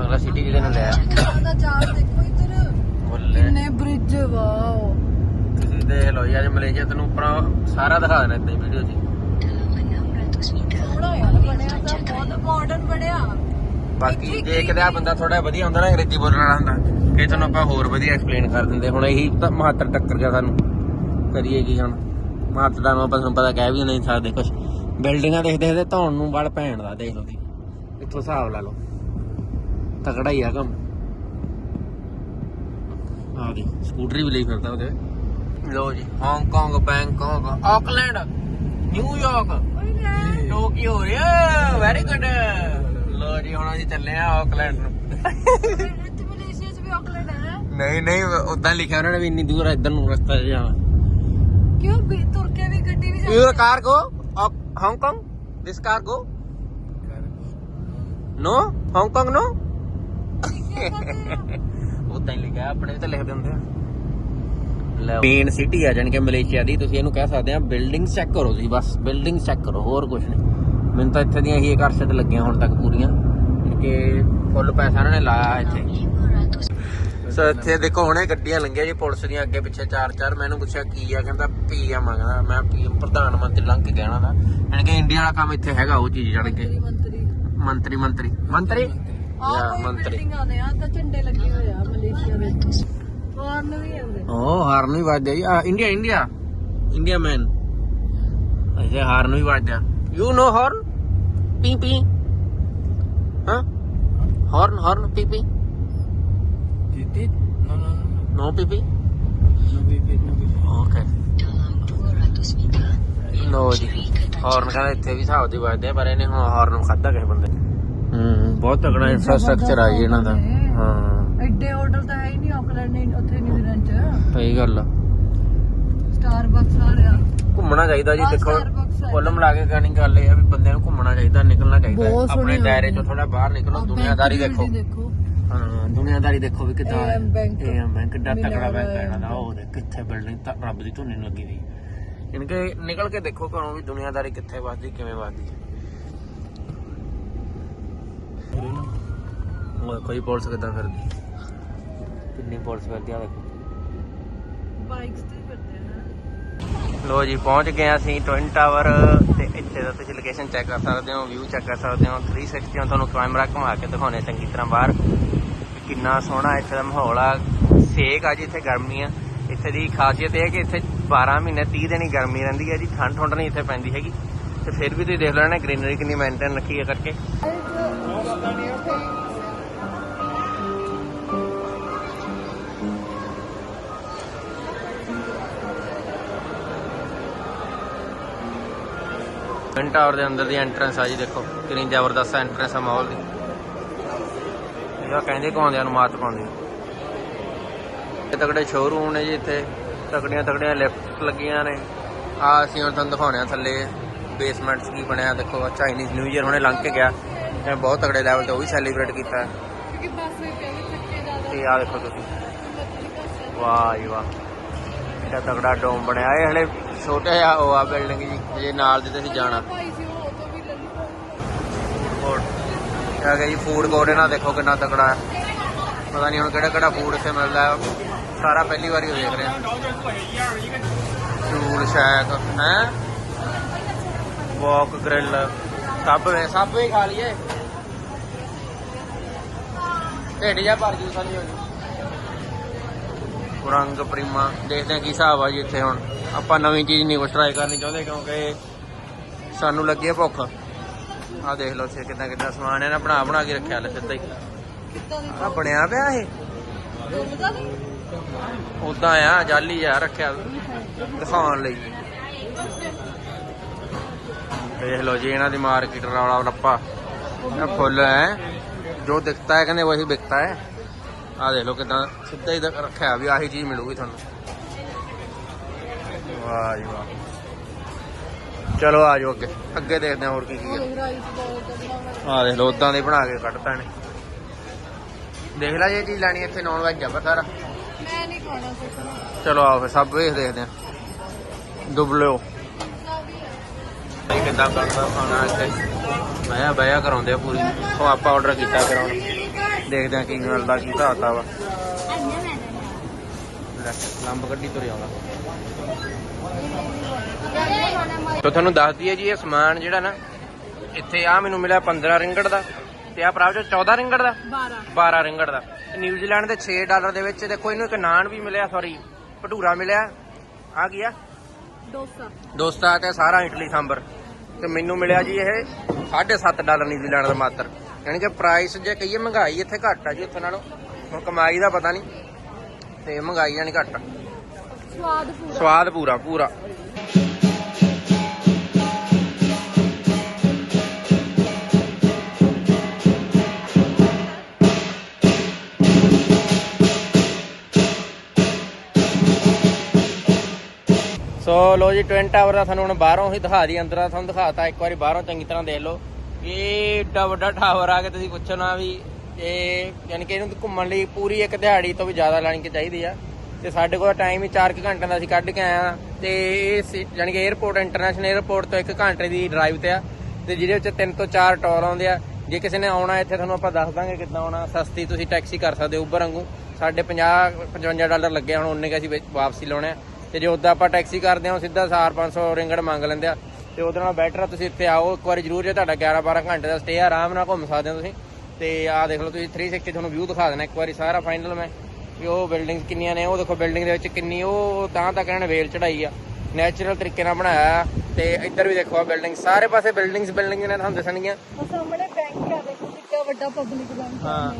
ਅਗਲਾ ਸਿਟੀ ਜਿਹਦੇ ਨਾਲ ਲਿਆ ਉਹਦਾ ਚਾਰ ਦੇਖੋ ਇੱਧਰ। ਬੱਲੇ। ਕਿੰਨੇ ਬ੍ਰਿਜ ਵਾਓ। ਤੁਸੀਂ ਦੇਖ ਲਓ ਅੱਜ ਮਲੇਸ਼ੀਆ ਤੈਨੂੰ ਉੱਪਰੋਂ ਸਾਰਾ ਦਿਖਾ ਦੇਣਾ ਇਦਾਂ ਵੀਡੀਓ 'ਚ। ਸੋਹਣਾ ਯਾਰ ਬਣਿਆ ਤਾਂ ਬਹੁਤ ਮਾਡਰਨ ਬਣਿਆ। ਬਾਕੀ ਜੇ ਕਿਤੇ ਆ ਬੰਦਾ ਥੋੜਾ ਵਧੀਆ ਹੁੰਦਾ ਨਾ ਅੰਗਰੇਜ਼ੀ ਬੋਲਣ ਵਾਲਾ ਹੁੰਦਾ ਇਹ ਤੁਹਾਨੂੰ ਆਪਾਂ ਹੋਰ ਵਧੀਆ ਐਕਸਪਲੇਨ ਕਰ ਦਿੰਦੇ। ਹੁਣ ਇਹੀ ਤਾਂ ਮਹੱਤਵ ਟੱਕਰ ਗਿਆ ਸਾਨੂੰ। ਕਰੀਏ ਕੀ ਹੁਣ? ਮਹੱਤਵ ਦਾ ਆਪਾਂ ਤੁਹਾਨੂੰ ਪਤਾ ਕਹਿ ਵੀ ਨਹੀਂ ਸਕਦੇ ਕੁਝ ਬਿਲਡਿੰਗਾਂ ਦੇਖਦੇ ਦੇਖਦੇ ਧੌਣ ਨੂੰ ਬਲ ਭੈਣ ਦਾ ਦੇਖ ਲਓ ਜੀ ਇੱਥੋਂ ਹਿਸਾਬ ਲਾ ਲਓ। ਤਕੜਾ ਹੀ ਆ ਕੰਮ। ਆ ਦੇ ਸਕੂਟਰੀ ਵੀ ਲਈ ਫਿਰਦਾ ਉਹਦੇ। ਲੋ ਜੀ Hong Kong Bangkok Auckland New York Tokyo very good ਲੋ ਜੀ ਹੁਣ ਅਸੀਂ ਚੱਲੇ ਆ ਆਕਲੈਂਡ ਨੂੰ। ਨਹੀਂ ਨਹੀਂ ਉਦਾਂ ਲਿਖਿਆ ਉਹਨਾਂ ਨੇ ਵੀ ਇੰਨੀ ਦੂਰ ਇੱਧਰ ਨੂੰ ਰਸਤਾ ਜਾਣਾ ਕਿਉਂ ਵੀ ਤੁਰ ਕੇ ਵੀ ਗੱਡੀ ਵੀ your car go Hong Kong this car go no Hong Kong no ਉਦਾਂ ਹੀ ਲਿਖਿਆ ਆਪਣੇ ਵੀ ਤਾਂ ਲਿਖਦੇ ਹੁੰਦੇ ਆ। ਲੈ ਮੇਨ ਸਿਟੀ ਆ ਜਾਣ ਕੇ ਮਲੇਸ਼ੀਆ ਦੀ ਤੁਸੀਂ ਇਹਨੂੰ ਕਹਿ ਸਕਦੇ ਆ ਬਿਲਡਿੰਗ ਚੈੱਕ ਕਰੋ ਤੁਸੀਂ ਬਸ ਬਿਲਡਿੰਗ ਚੈੱਕ ਕਰੋ ਹੋਰ ਕੁਝ ਨਹੀਂ। ਮੈਨੂੰ ਤਾਂ ਇੱਥੇ ਦੀਆਂ ਹੀ ਇੱਕ ਅਰਸ਼ਦ ਲੱਗੀਆਂ ਹੁਣ ਤੱਕ ਪੂਰੀਆਂ ਕਿ ਫੁੱਲ ਪੈਸਾ ਇਹਨਾਂ ਨੇ ਲਾਇਆ ਇੱਥੇ। ਸੋ ਇੱਥੇ ਦੇਖੋ ਹੁਣੇ ਗੱਡੀਆਂ ਲੰਘੀਆਂ ਜੀ ਪੁਲਿਸ ਦੀਆਂ ਅੱਗੇ ਪਿੱਛੇ ਚਾਰ ਚਾਰ ਮੈਨੂੰ ਪੁੱਛਿਆ ਕੀ ਆ ਕਹਿੰਦਾ ਪੀਐਮ ਮੰਗਦਾ ਮੈਂ ਪੀਐਮ ਪ੍ਰਧਾਨ ਮੰਤਰੀ ਲੰਘ ਕੇ ਕਹਿਣਾ ਦਾ ਯਾਨੀ ਕਿ ਇੰਡੀਆ ਵਾਲਾ ਕੰਮ ਇੱਥੇ ਹੈਗਾ ਉਹ ਚੀਜ਼ ਜਾਣ ਕੇ। ਮੰਤਰੀ। ਮੰਤਰੀ ਮੰਤਰੀ। ਮੰਤਰੀ? ਆ ਯਾ ਕੋਈ ਮੰਤਰੀ। ਬਿਲਡਿੰਗ ਆਉਂਦੇ ਆ ਤਾਂ ਝੰਡੇ ਲੱਗੇ ਹੋਏ ਆ ਮਲੇਸ਼ੀਆ ਵਿੱਚ। ਹਾਰਨ ਵੀ ਆਉਂਦੇ। ਉਹ ਹਾਰਨ ਵੀ ਵੱਜਦਾ ਜੀ। ਆ ਇੰਡੀਆ ਇੰਡੀਆ ਇੰਡੀਆ ਮੈਨ ਅਜੇ ਹਾਰਨ ਵੀ ਵੱਜਦਾ ਯੂ ਨੋ ਹਾਰਨ ਪੀ ਪੀ। ਹਾਂ? ਹਾਰਨ ਹਾਰਨ ਪੀ ਪੀ। ਨੋ ਪੀ ਪੀ। ਓਕੇ ਲੋ ਜੀ। ਹਾਰਨ ਕਹਿੰਦਾ ਇੱਥੇ ਵੀ ਹਿਸਾਬ ਦੀ ਵੱਜਦੇ ਆ, ਪਰ ਇਹਨੇ ਹੁਣ ਹਾਰਨ ਖਾਦਾ ਕਿਸੇ ਬੰਦੇ ਨੇ। ਹੂੰ। ਬਹੁਤ ਤਕੜਾ ਇਨਫਰਾਸਟ੍ਰਕਚਰ ਆ ਜੀ ਇਹਨਾਂ ਦਾ। ਹਾਂ। ਐਡੇ ਹੋਟਲ ਤਾਂ ਹੈ ਹੀ ਨਹੀਂ ਆਕਲੈਂਡ ਨਹੀਂ ਉੱਥੇ ਨਿਊਜ਼ੀਲੈਂਡ ਚ। ਸਹੀ ਗੱਲ ਆ। ਸਟਾਰਬਕਸ ਆ ਰਿਹਾ ਘੁੰਮਣਾ ਚਾਹੀਦਾ ਜੀ ਦੇਖੋ Starbucks ਆ। ਕੁੱਲ ਮਿਲਾ ਕੇ ਕਹਿਣੀ ਗੱਲ ਇਹ ਆ ਵੀ ਬੰਦਿਆਂ ਨੂੰ ਘੁੰਮਣਾ ਚਾਹੀਦਾ ਨਿਕਲਣਾ ਚਾਹੀਦਾ। ਬਹੁਤ ਆਪਣੇ ਸੋਹਣੀ ਦਾਇਰੇ ਚੋਂ ਥੋੜਾ ਬਾਹਰ ਨਿਕਲੋ ਦੁਨੀਆਦਾਰੀ ਦੇਖੋ। ਦੇਖੋ। ਹਾਂ ਦੁਨੀਆਦਾਰੀ ਦੇਖੋ ਵੀ ਕਿੱਦਾਂ AM Bank, AM ਬੈਂਕ ਕਿੱਡਾ ਤਕੜਾ ਬੈਂਕ ਹੈ ਇਹਨਾਂ ਦਾ। ਉਹ ਦੇਖ ਕਿੱਥੇ ਬਿਲਡਿੰਗ ਤਾਂ ਰੱਬ ਦੀ ਧੁਨੀ ਨੂੰ ਲੱਗੀ ਹੋਈ। ਇਨਕੇ ਨਿਕਲ ਕੇ ਦੇਖੋ ਘਰੋਂ ਵੀ ਦੁਨੀਆਦਾਰੀ ਕਿੱਥੇ ਵੱਧਦੀ ਕਿਵੇਂ ਉਹ ਕੋਈ ਪੁਲਿਸ ਕਿੱਦਾਂ ਫਿਰਦੀ? ਕਿੰਨੀ ਪੁਲਿਸ ਫਿਰਦੀ ਆ ਦੇਖੋ। ਬਾਈਕਸ ਤੇ ਫਿਰਦੇ ਆ ਲੋ ਜੀ ਪਹੁੰਚ ਗਏ ਅਸੀਂ ਟਵਿਨ ਟਾਵਰ ਤੇ ਇੱਥੇ ਦਾ ਤੁਸੀਂ ਲੋਕੇਸ਼ਨ ਚੈੱਕ ਕਰ ਸਕਦੇ ਹੋ ਵਿਊ ਚੈੱਕ ਕਰ ਸਕਦੇ ਹੋ 360 ਤੋਂ ਤੁਹਾਨੂੰ ਕੈਮਰਾ ਘੁਮਾ ਕੇ ਦਿਖਾਉਣੇ ਚੰਗੀ ਤਰ੍ਹਾਂ ਬਾਹਰ। ਕਿੰਨਾ ਸੋਹਣਾ ਇੱਥੇ ਦਾ ਮਾਹੌਲ ਆ ਸੇਕ ਆ ਜੀ ਇੱਥੇ ਗਰਮੀ ਆ। ਇੱਥੇ ਦੀ ਖਾਸੀਅਤ ਇਹ ਹੈ ਕਿ ਇੱਥੇ 12 ਮਹੀਨੇ 30 ਦਿਨ ਹੀ ਗਰਮੀ ਰਹਿੰਦੀ ਹੈ ਜੀ ਠੰਡ ਠੰਡ ਨਹੀਂ ਇੱਥੇ ਪੈਂਦੀ ਹੈਗੀ। ਤੇ ਫਿਰ ਵੀ ਤੁਸੀਂ ਦੇਖ ਲੈਣਾ ਗ੍ਰੀਨਰੀ ਕਿੰਨੀ ਮੇਨਟੇਨ ਰੱਖੀ ਹੈ ਕਰਕੇ। ਟਵਿਨ ਟਾਵਰ ਦੇ ਅੰਦਰ ਦੀ ਐਂਟਰੈਂਸ ਆ ਜੀ ਦੇਖੋ ਕਿੰਨੀ ਜ਼ਬਰਦਸਤ ਐਂਟਰੈਂਸ ਆ ਮਾਹੌਲ ਦੀ। ਇਹਦਾ ਕਹਿੰਦੇ ਘੋਂਦਿਆਂ ਨੂੰ ਮਾਤ ਪਾਉਂਦੀ ਇਹ ਤਕੜੇ ਸ਼ੋਰੂਮ ਨੇ ਜੀ ਇੱਥੇ ਤਕੜੀਆਂ ਤਕੜੀਆਂ ਲਿਫਟ ਲੱਗੀਆਂ ਨੇ। ਆ ਅਸੀਂ ਹੁਣ ਤੁਹਾਨੂੰ ਦਿਖਾਉਣੇ ਆ ਥੱਲੇ ਬੇਸਮੈਂਟ 'ਚ ਕੀ ਬਣਿਆ ਦੇਖੋ ਚਾਈਨੀਜ਼ ਨਿਊ ਈਅਰ ਹੁਣੇ ਲੰਘ ਕੇ ਗਿਆ। ਇਹ ਬਹੁਤ ਤਕੜੇ ਲੈਵਲ ਤੇ ਉਹ ਵੀ ਸੈਲੀਬ੍ਰੇਟ ਕੀਤਾ। ਹੈ। ਕਿਉਂਕਿ ਬੱਸ ਵਿੱਚ ਥੱਕੇ ਜ਼ਿਆਦਾ ਤੇ ਆ ਦੇਖੋ ਤੁਸੀਂ। ਵਾਹ ਜੀ ਵਾਹ। ਇਹਦਾ ਤਕੜਾ ਡੋਮ ਬਣਿਆ। ਇਹ ਹਲੇ ਛੋਟਾ ਜਿਹਾ ਉਹ ਆ ਬਿਲਡਿੰਗ ਜੀ, ਜੇ ਨਾਲ ਦੇ ਤੇ ਅਸੀਂ ਜਾਣਾ। ਭਾਈ ਗਿਆ ਜੀ ਫੂਡ ਕੋਰਟ ਇਹਨਾਂ ਦੇਖੋ ਕਿੰਨਾ ਤਕੜਾ ਹੈ। ਪਤਾ ਨਹੀਂ ਹੁਣ ਕਿਹੜਾ ਕਿਹੜਾ ਫੂਡ ਇੱਥੇ ਮਿਲਦਾ ਹੈ। ਸਾਰਾ ਪਹਿਲੀ ਵਾਰੀ ਦੇਖ ਰਹੇ ਹਾਂ। ਚੂਲ ਸ਼ੈਕ ਹੈ? ਵਾਕ ਗ੍ਰਿਲ ਸਭ ਵੇ, ਸਭ ਖਾ ਲਈਏ। ਢਿੱਡ ਜਾ ਭਰ ਜੂ ਸਾਨੀ ਹੋਣੀ ਰੰਗ ਪ੍ਰੀਮਾ ਦੇਖਦੇ ਹਾਂ ਕੀ ਹਿਸਾਬ ਆ ਜੀ ਇੱਥੇ ਹੁਣ। ਆਪਾਂ ਨਵੀਂ ਚੀਜ਼ ਨਹੀਂ ਕੁਛ ਟਰਾਈ ਕਰਨੀ ਚਾਹੁੰਦੇ ਕਿਉਂਕਿ ਸਾਨੂੰ ਲੱਗੀ ਹੈ ਭੁੱਖ। ਆ ਦੇਖ ਲਓ ਸੇ ਕਿੰਨਾ ਕਿੰਨਾ ਸਮਾਨ ਹੈ ਨਾ ਬਣਾ ਬਣਾ ਕੇ ਰੱਖਿਆ ਲੈ ਸਿੱਧਾ ਹੀ। ਆ ਬਣਿਆ ਪਿਆ ਇਹ? ਉਦਾਂ ਆ ਜਾਲੀ ਆ ਰੱਖਿਆ। ਦਿਖਾਉਣ ਲਈ। ਦੇਖ ਲਓ ਜੀ ਇਹਨਾਂ ਦੀ ਮਾਰਕੀਟ ਰੌਲਾ ਰੱਪਾ। ਇਹ ਫੁੱਲ ਹੈ ਜੋ ਦਿਖਤਾ ਹੈ ਕਹਿੰਦੇ ਵਹੀ ਵਿਕਤਾ ਹੈ। ਆ ਦੇਖ ਲਓ ਕਿਦਾਂ ਸਿੱਧਾ ਹੀ ਰੱਖਿਆ ਵੀ ਆਹੀ ਚੀਜ਼ ਮਿਲੂਗੀ ਤੁਹਾਨੂੰ। ਵਾਹ ਜੀ ਵਾਹ। ਚਲੋ ਆ ਜਾਓ ਅੱਗੇ। ਅੱਗੇ ਦੇਖਦੇ ਹਾਂ ਹੋਰ ਕੀ ਕੀ ਹੈ ਆ ਦੇਖ ਲਓ ਉਦਾਂ ਦੇ ਬਣਾ ਕੇ ਕੱਢਤਾ ਨੇ ਦੇਖ ਲੈ ਜੇ ਚੀਜ਼ ਲੈਣੀ ਇੱਥੇ ਨੌਨ ਵੈਜ ਆ ਪਰ ਸਾਰਾ। ਮੈਂ ਨਹੀਂ ਖਾਣਾ ਚਲੋ ਆਓ ਫਿਰ ਸਭ ਵੇਖ ਦੇਖਦੇ ਆ ਦੁਬਲਿਓ ਕਿੱਦਾਂ ਕਰਦਾ ਖਾਣਾ ਇੱਥੇ? ਮੈਂ ਬਿਆ ਕਰਾਉਂਦੇ ਆ ਪੂਰੀ। ਉਹ ਆਪਾਂ ਆਰਡਰ ਕੀਤਾ ਫਿਰ ਹੁਣ ਦੇਖਦੇ ਆ ਕੀ ਮਿਲਦਾ ਕੀ ਘਾਤਾ ਵਾ ਲੈ, ਲੰਬ ਗੱਡੀ ਤੁਰ ਆਉਂਦਾ। ਤੋ ਤੁਹਾਨੂੰ ਦੱਸ ਦਈਏ ਜੀ ਇਹ ਸਮਾਨ ਜਿਹੜਾ ਨਾ ਇੱਥੇ ਆ ਮੈਨੂੰ ਮਿਲਿਆ 15 ਰਿੰਗੜ ਦਾ ਤੇ ਆ ਪ੍ਰਾਪਤ 14 ਰਿੰਗੜ ਦਾ? 12 12 ਰਿੰਗੜ ਦਾ। ਨਿਊਜ਼ੀਲੈਂਡ ਦੇ 6 ਡਾਲਰ ਦੇ ਵਿੱਚ ਦੇਖੋ ਇਹਨੂੰ ਇੱਕ ਨਾਨ ਵੀ ਮਿਲਿਆ ਸੌਰੀ ਭਟੂਰਾ ਮਿਲਿਆ। ਆ ਕੀ ਆ? ਡੋਸਾ। ਤੇ ਸਾਰਾ ਇਟਲੀ ਸਾਂਬਰ। ਤੇ ਮੈਨੂੰ ਮਿਲਿਆ ਜੀ ਇਹ 7.5 ਡਾਲਰ ਨਿਊਜ਼ੀਲੈਂਡ ਦਾ ਮਾਤਰ। ਯਾਨੀ ਕਿ ਪ੍ਰਾਈਸ ਜੇ ਕਹੀਏ ਮਹਿੰਗਾਈ ਇੱਥੇ ਘੱਟ ਆ ਜੀ ਉੱਥੇ ਨਾਲੋਂ। ਹੁਣ ਕਮਾਈ ਦਾ ਪਤਾ ਨਹੀਂ। ਤੇ ਮਹਿੰਗਾਈ ਯਾਨੀ ਘੱਟ। ਸਵਾਦ ਪੂਰਾ। ਸਵਾਦ ਪੂਰਾ ਪੂਰਾ। ਜੀ ਟਵਿਨ ਟਾਵਰ ਦਾ ਤੁਹਾਨੂੰ ਹੁਣ ਬਾਹਰੋਂ ਹੀ ਦਿਖਾ ਦੀ ਅੰਦਰ ਦਾ ਤੁਹਾਨੂੰ ਦਿਖਾਤਾ, ਇੱਕ ਵਾਰੀ ਬਾਹਰੋਂ ਚੰਗੀ ਤਰ੍ਹਾਂ ਦੇਖ ਲਓ। ਇਹ ਏਡਾ ਵੱਡਾ ਟਾਵਰ ਆ ਕੇ ਤੁਸੀਂ ਪੁੱਛੋ ਨਾ ਵੀ ਇਹ ਯਾਨੀ ਕਿ ਇਹਨੂੰ ਘੁੰਮਣ ਲਈ ਪੂਰੀ ਇੱਕ ਦਿਹਾੜੀ ਤੋਂ ਵੀ ਜ਼ਿਆਦਾ ਲਾਣੀ ਕਿ ਚਾਹੀਦੀ ਆ। ਤੇ ਸਾਡੇ ਕੋਲ ਟਾਈਮ ਹੀ 4 ਘੰਟਿਆਂ ਦਾ ਅਸੀਂ ਕੱਢ ਕੇ ਆਇਆ ਤੇ ਇਹ ਯਾਨੀ ਕਿ 에어ਪੋਰਟ ਇੰਟਰਨੈਸ਼ਨਲ 에어ਪੋਰਟ ਤੋਂ ਇੱਕ ਘੰਟੇ ਦੀ ਡਰਾਈਵ ਤੇ ਆ। ਤੇ ਜਿਹਦੇ ਵਿੱਚ ਤਿੰਨ ਤੋਂ ਚਾਰ ਟੌਰ ਆਉਂਦੇ ਆ। ਜੇ ਕਿਸੇ ਨੇ ਆਉਣਾ, ਇੱਥੇ ਤੁਹਾਨੂੰ ਆਪਾਂ ਦੱਸ ਦਾਂਗੇ ਕਿੱਦਾਂ ਆਉਣਾ। ਸਸਤੀ ਤੁਸੀਂ ਟੈਕਸੀ ਕਰ ਸਕਦੇ ਹੋ ਉਬਰ ਵਾਂਗੂ। ਸਾਡੇ 50 55 ਡਾਲਰ ਲੱਗੇ ਹੁਣ ਉਹਨੇ ਕਿ ਅਸੀਂ ਵਾਪਸੀ ਲਾਉਣੇ ਆ। ਤੇ ਜੇ ਉਦਾਂ ਆਪਾਂ ਟੈਕਸੀ ਕਰਦੇ ਹਾਂ ਸਿੱਧਾ 4-500 ਰਿੰਗੜ ਮੰਗ ਲੈਂਦੇ ਆ। ਤੇ ਉਹਦੇ ਨਾਲ ਬੈਟਰ ਆ, ਤੁਸੀਂ ਇੱਥੇ ਆਓ, ਇੱਕ ਵਾਰੀ ਜ਼ਰੂਰ ਜੇ ਤੁਹਾਡਾ 11-12 ਘੰਟੇ ਦਾ ਸਟੇ ਆਰਾਮ ਨਾਲ ਘੁੰਮ ਸਕਦੇ ਹੋ ਤੁਸੀਂ। ਤੇ ਆਹ ਦੇਖ ਲਓ ਤੁਸੀਂ 360 ਤੁਹਾਨੂੰ ਵਿਊ ਦਿਖਾ ਦੇਣਾ ਇੱਕ ਵਾਰੀ ਸਾਰਾ ਫਾਈਨਲ ਮੈਂ। ਵੀ ਉਹ ਬਿਲਡਿੰਗਸ ਕਿੰਨੀਆਂ ਨੇ, ਉਹ ਦੇਖੋ ਬਿਲਡਿੰਗ ਦੇ ਵਿੱਚ ਕਿੰਨੀ, ਉਹ ਤਾਂ ਤੱਕ ਇਹਨਾਂ ਨੇ ਵੇਲ ਚੜਾਈ ਆ। ਨੈਚੁਰਲ ਤਰੀਕੇ ਨਾਲ ਬਣਾਇਆ ਆ। ਤੇ ਇੱਧਰ ਵੀ ਦੇਖੋ ਆ ਬਿਲਡਿੰਗ ਸਾਰੇ ਪਾਸੇ ਬਿਲਡਿੰਗਸ ਬਿਲਡਿੰਗ ਨੇ ਤੁਹਾਨੂੰ ਦੱਸਣਗੀਆਂ। ਉਹ ਸਾਹਮਣੇ ਬੈਂਕ ਆ ਦੇਖੋ। ਵੱਡਾ ਪਬਲਿਕ ਬੈਂਕ ਹਾਂ।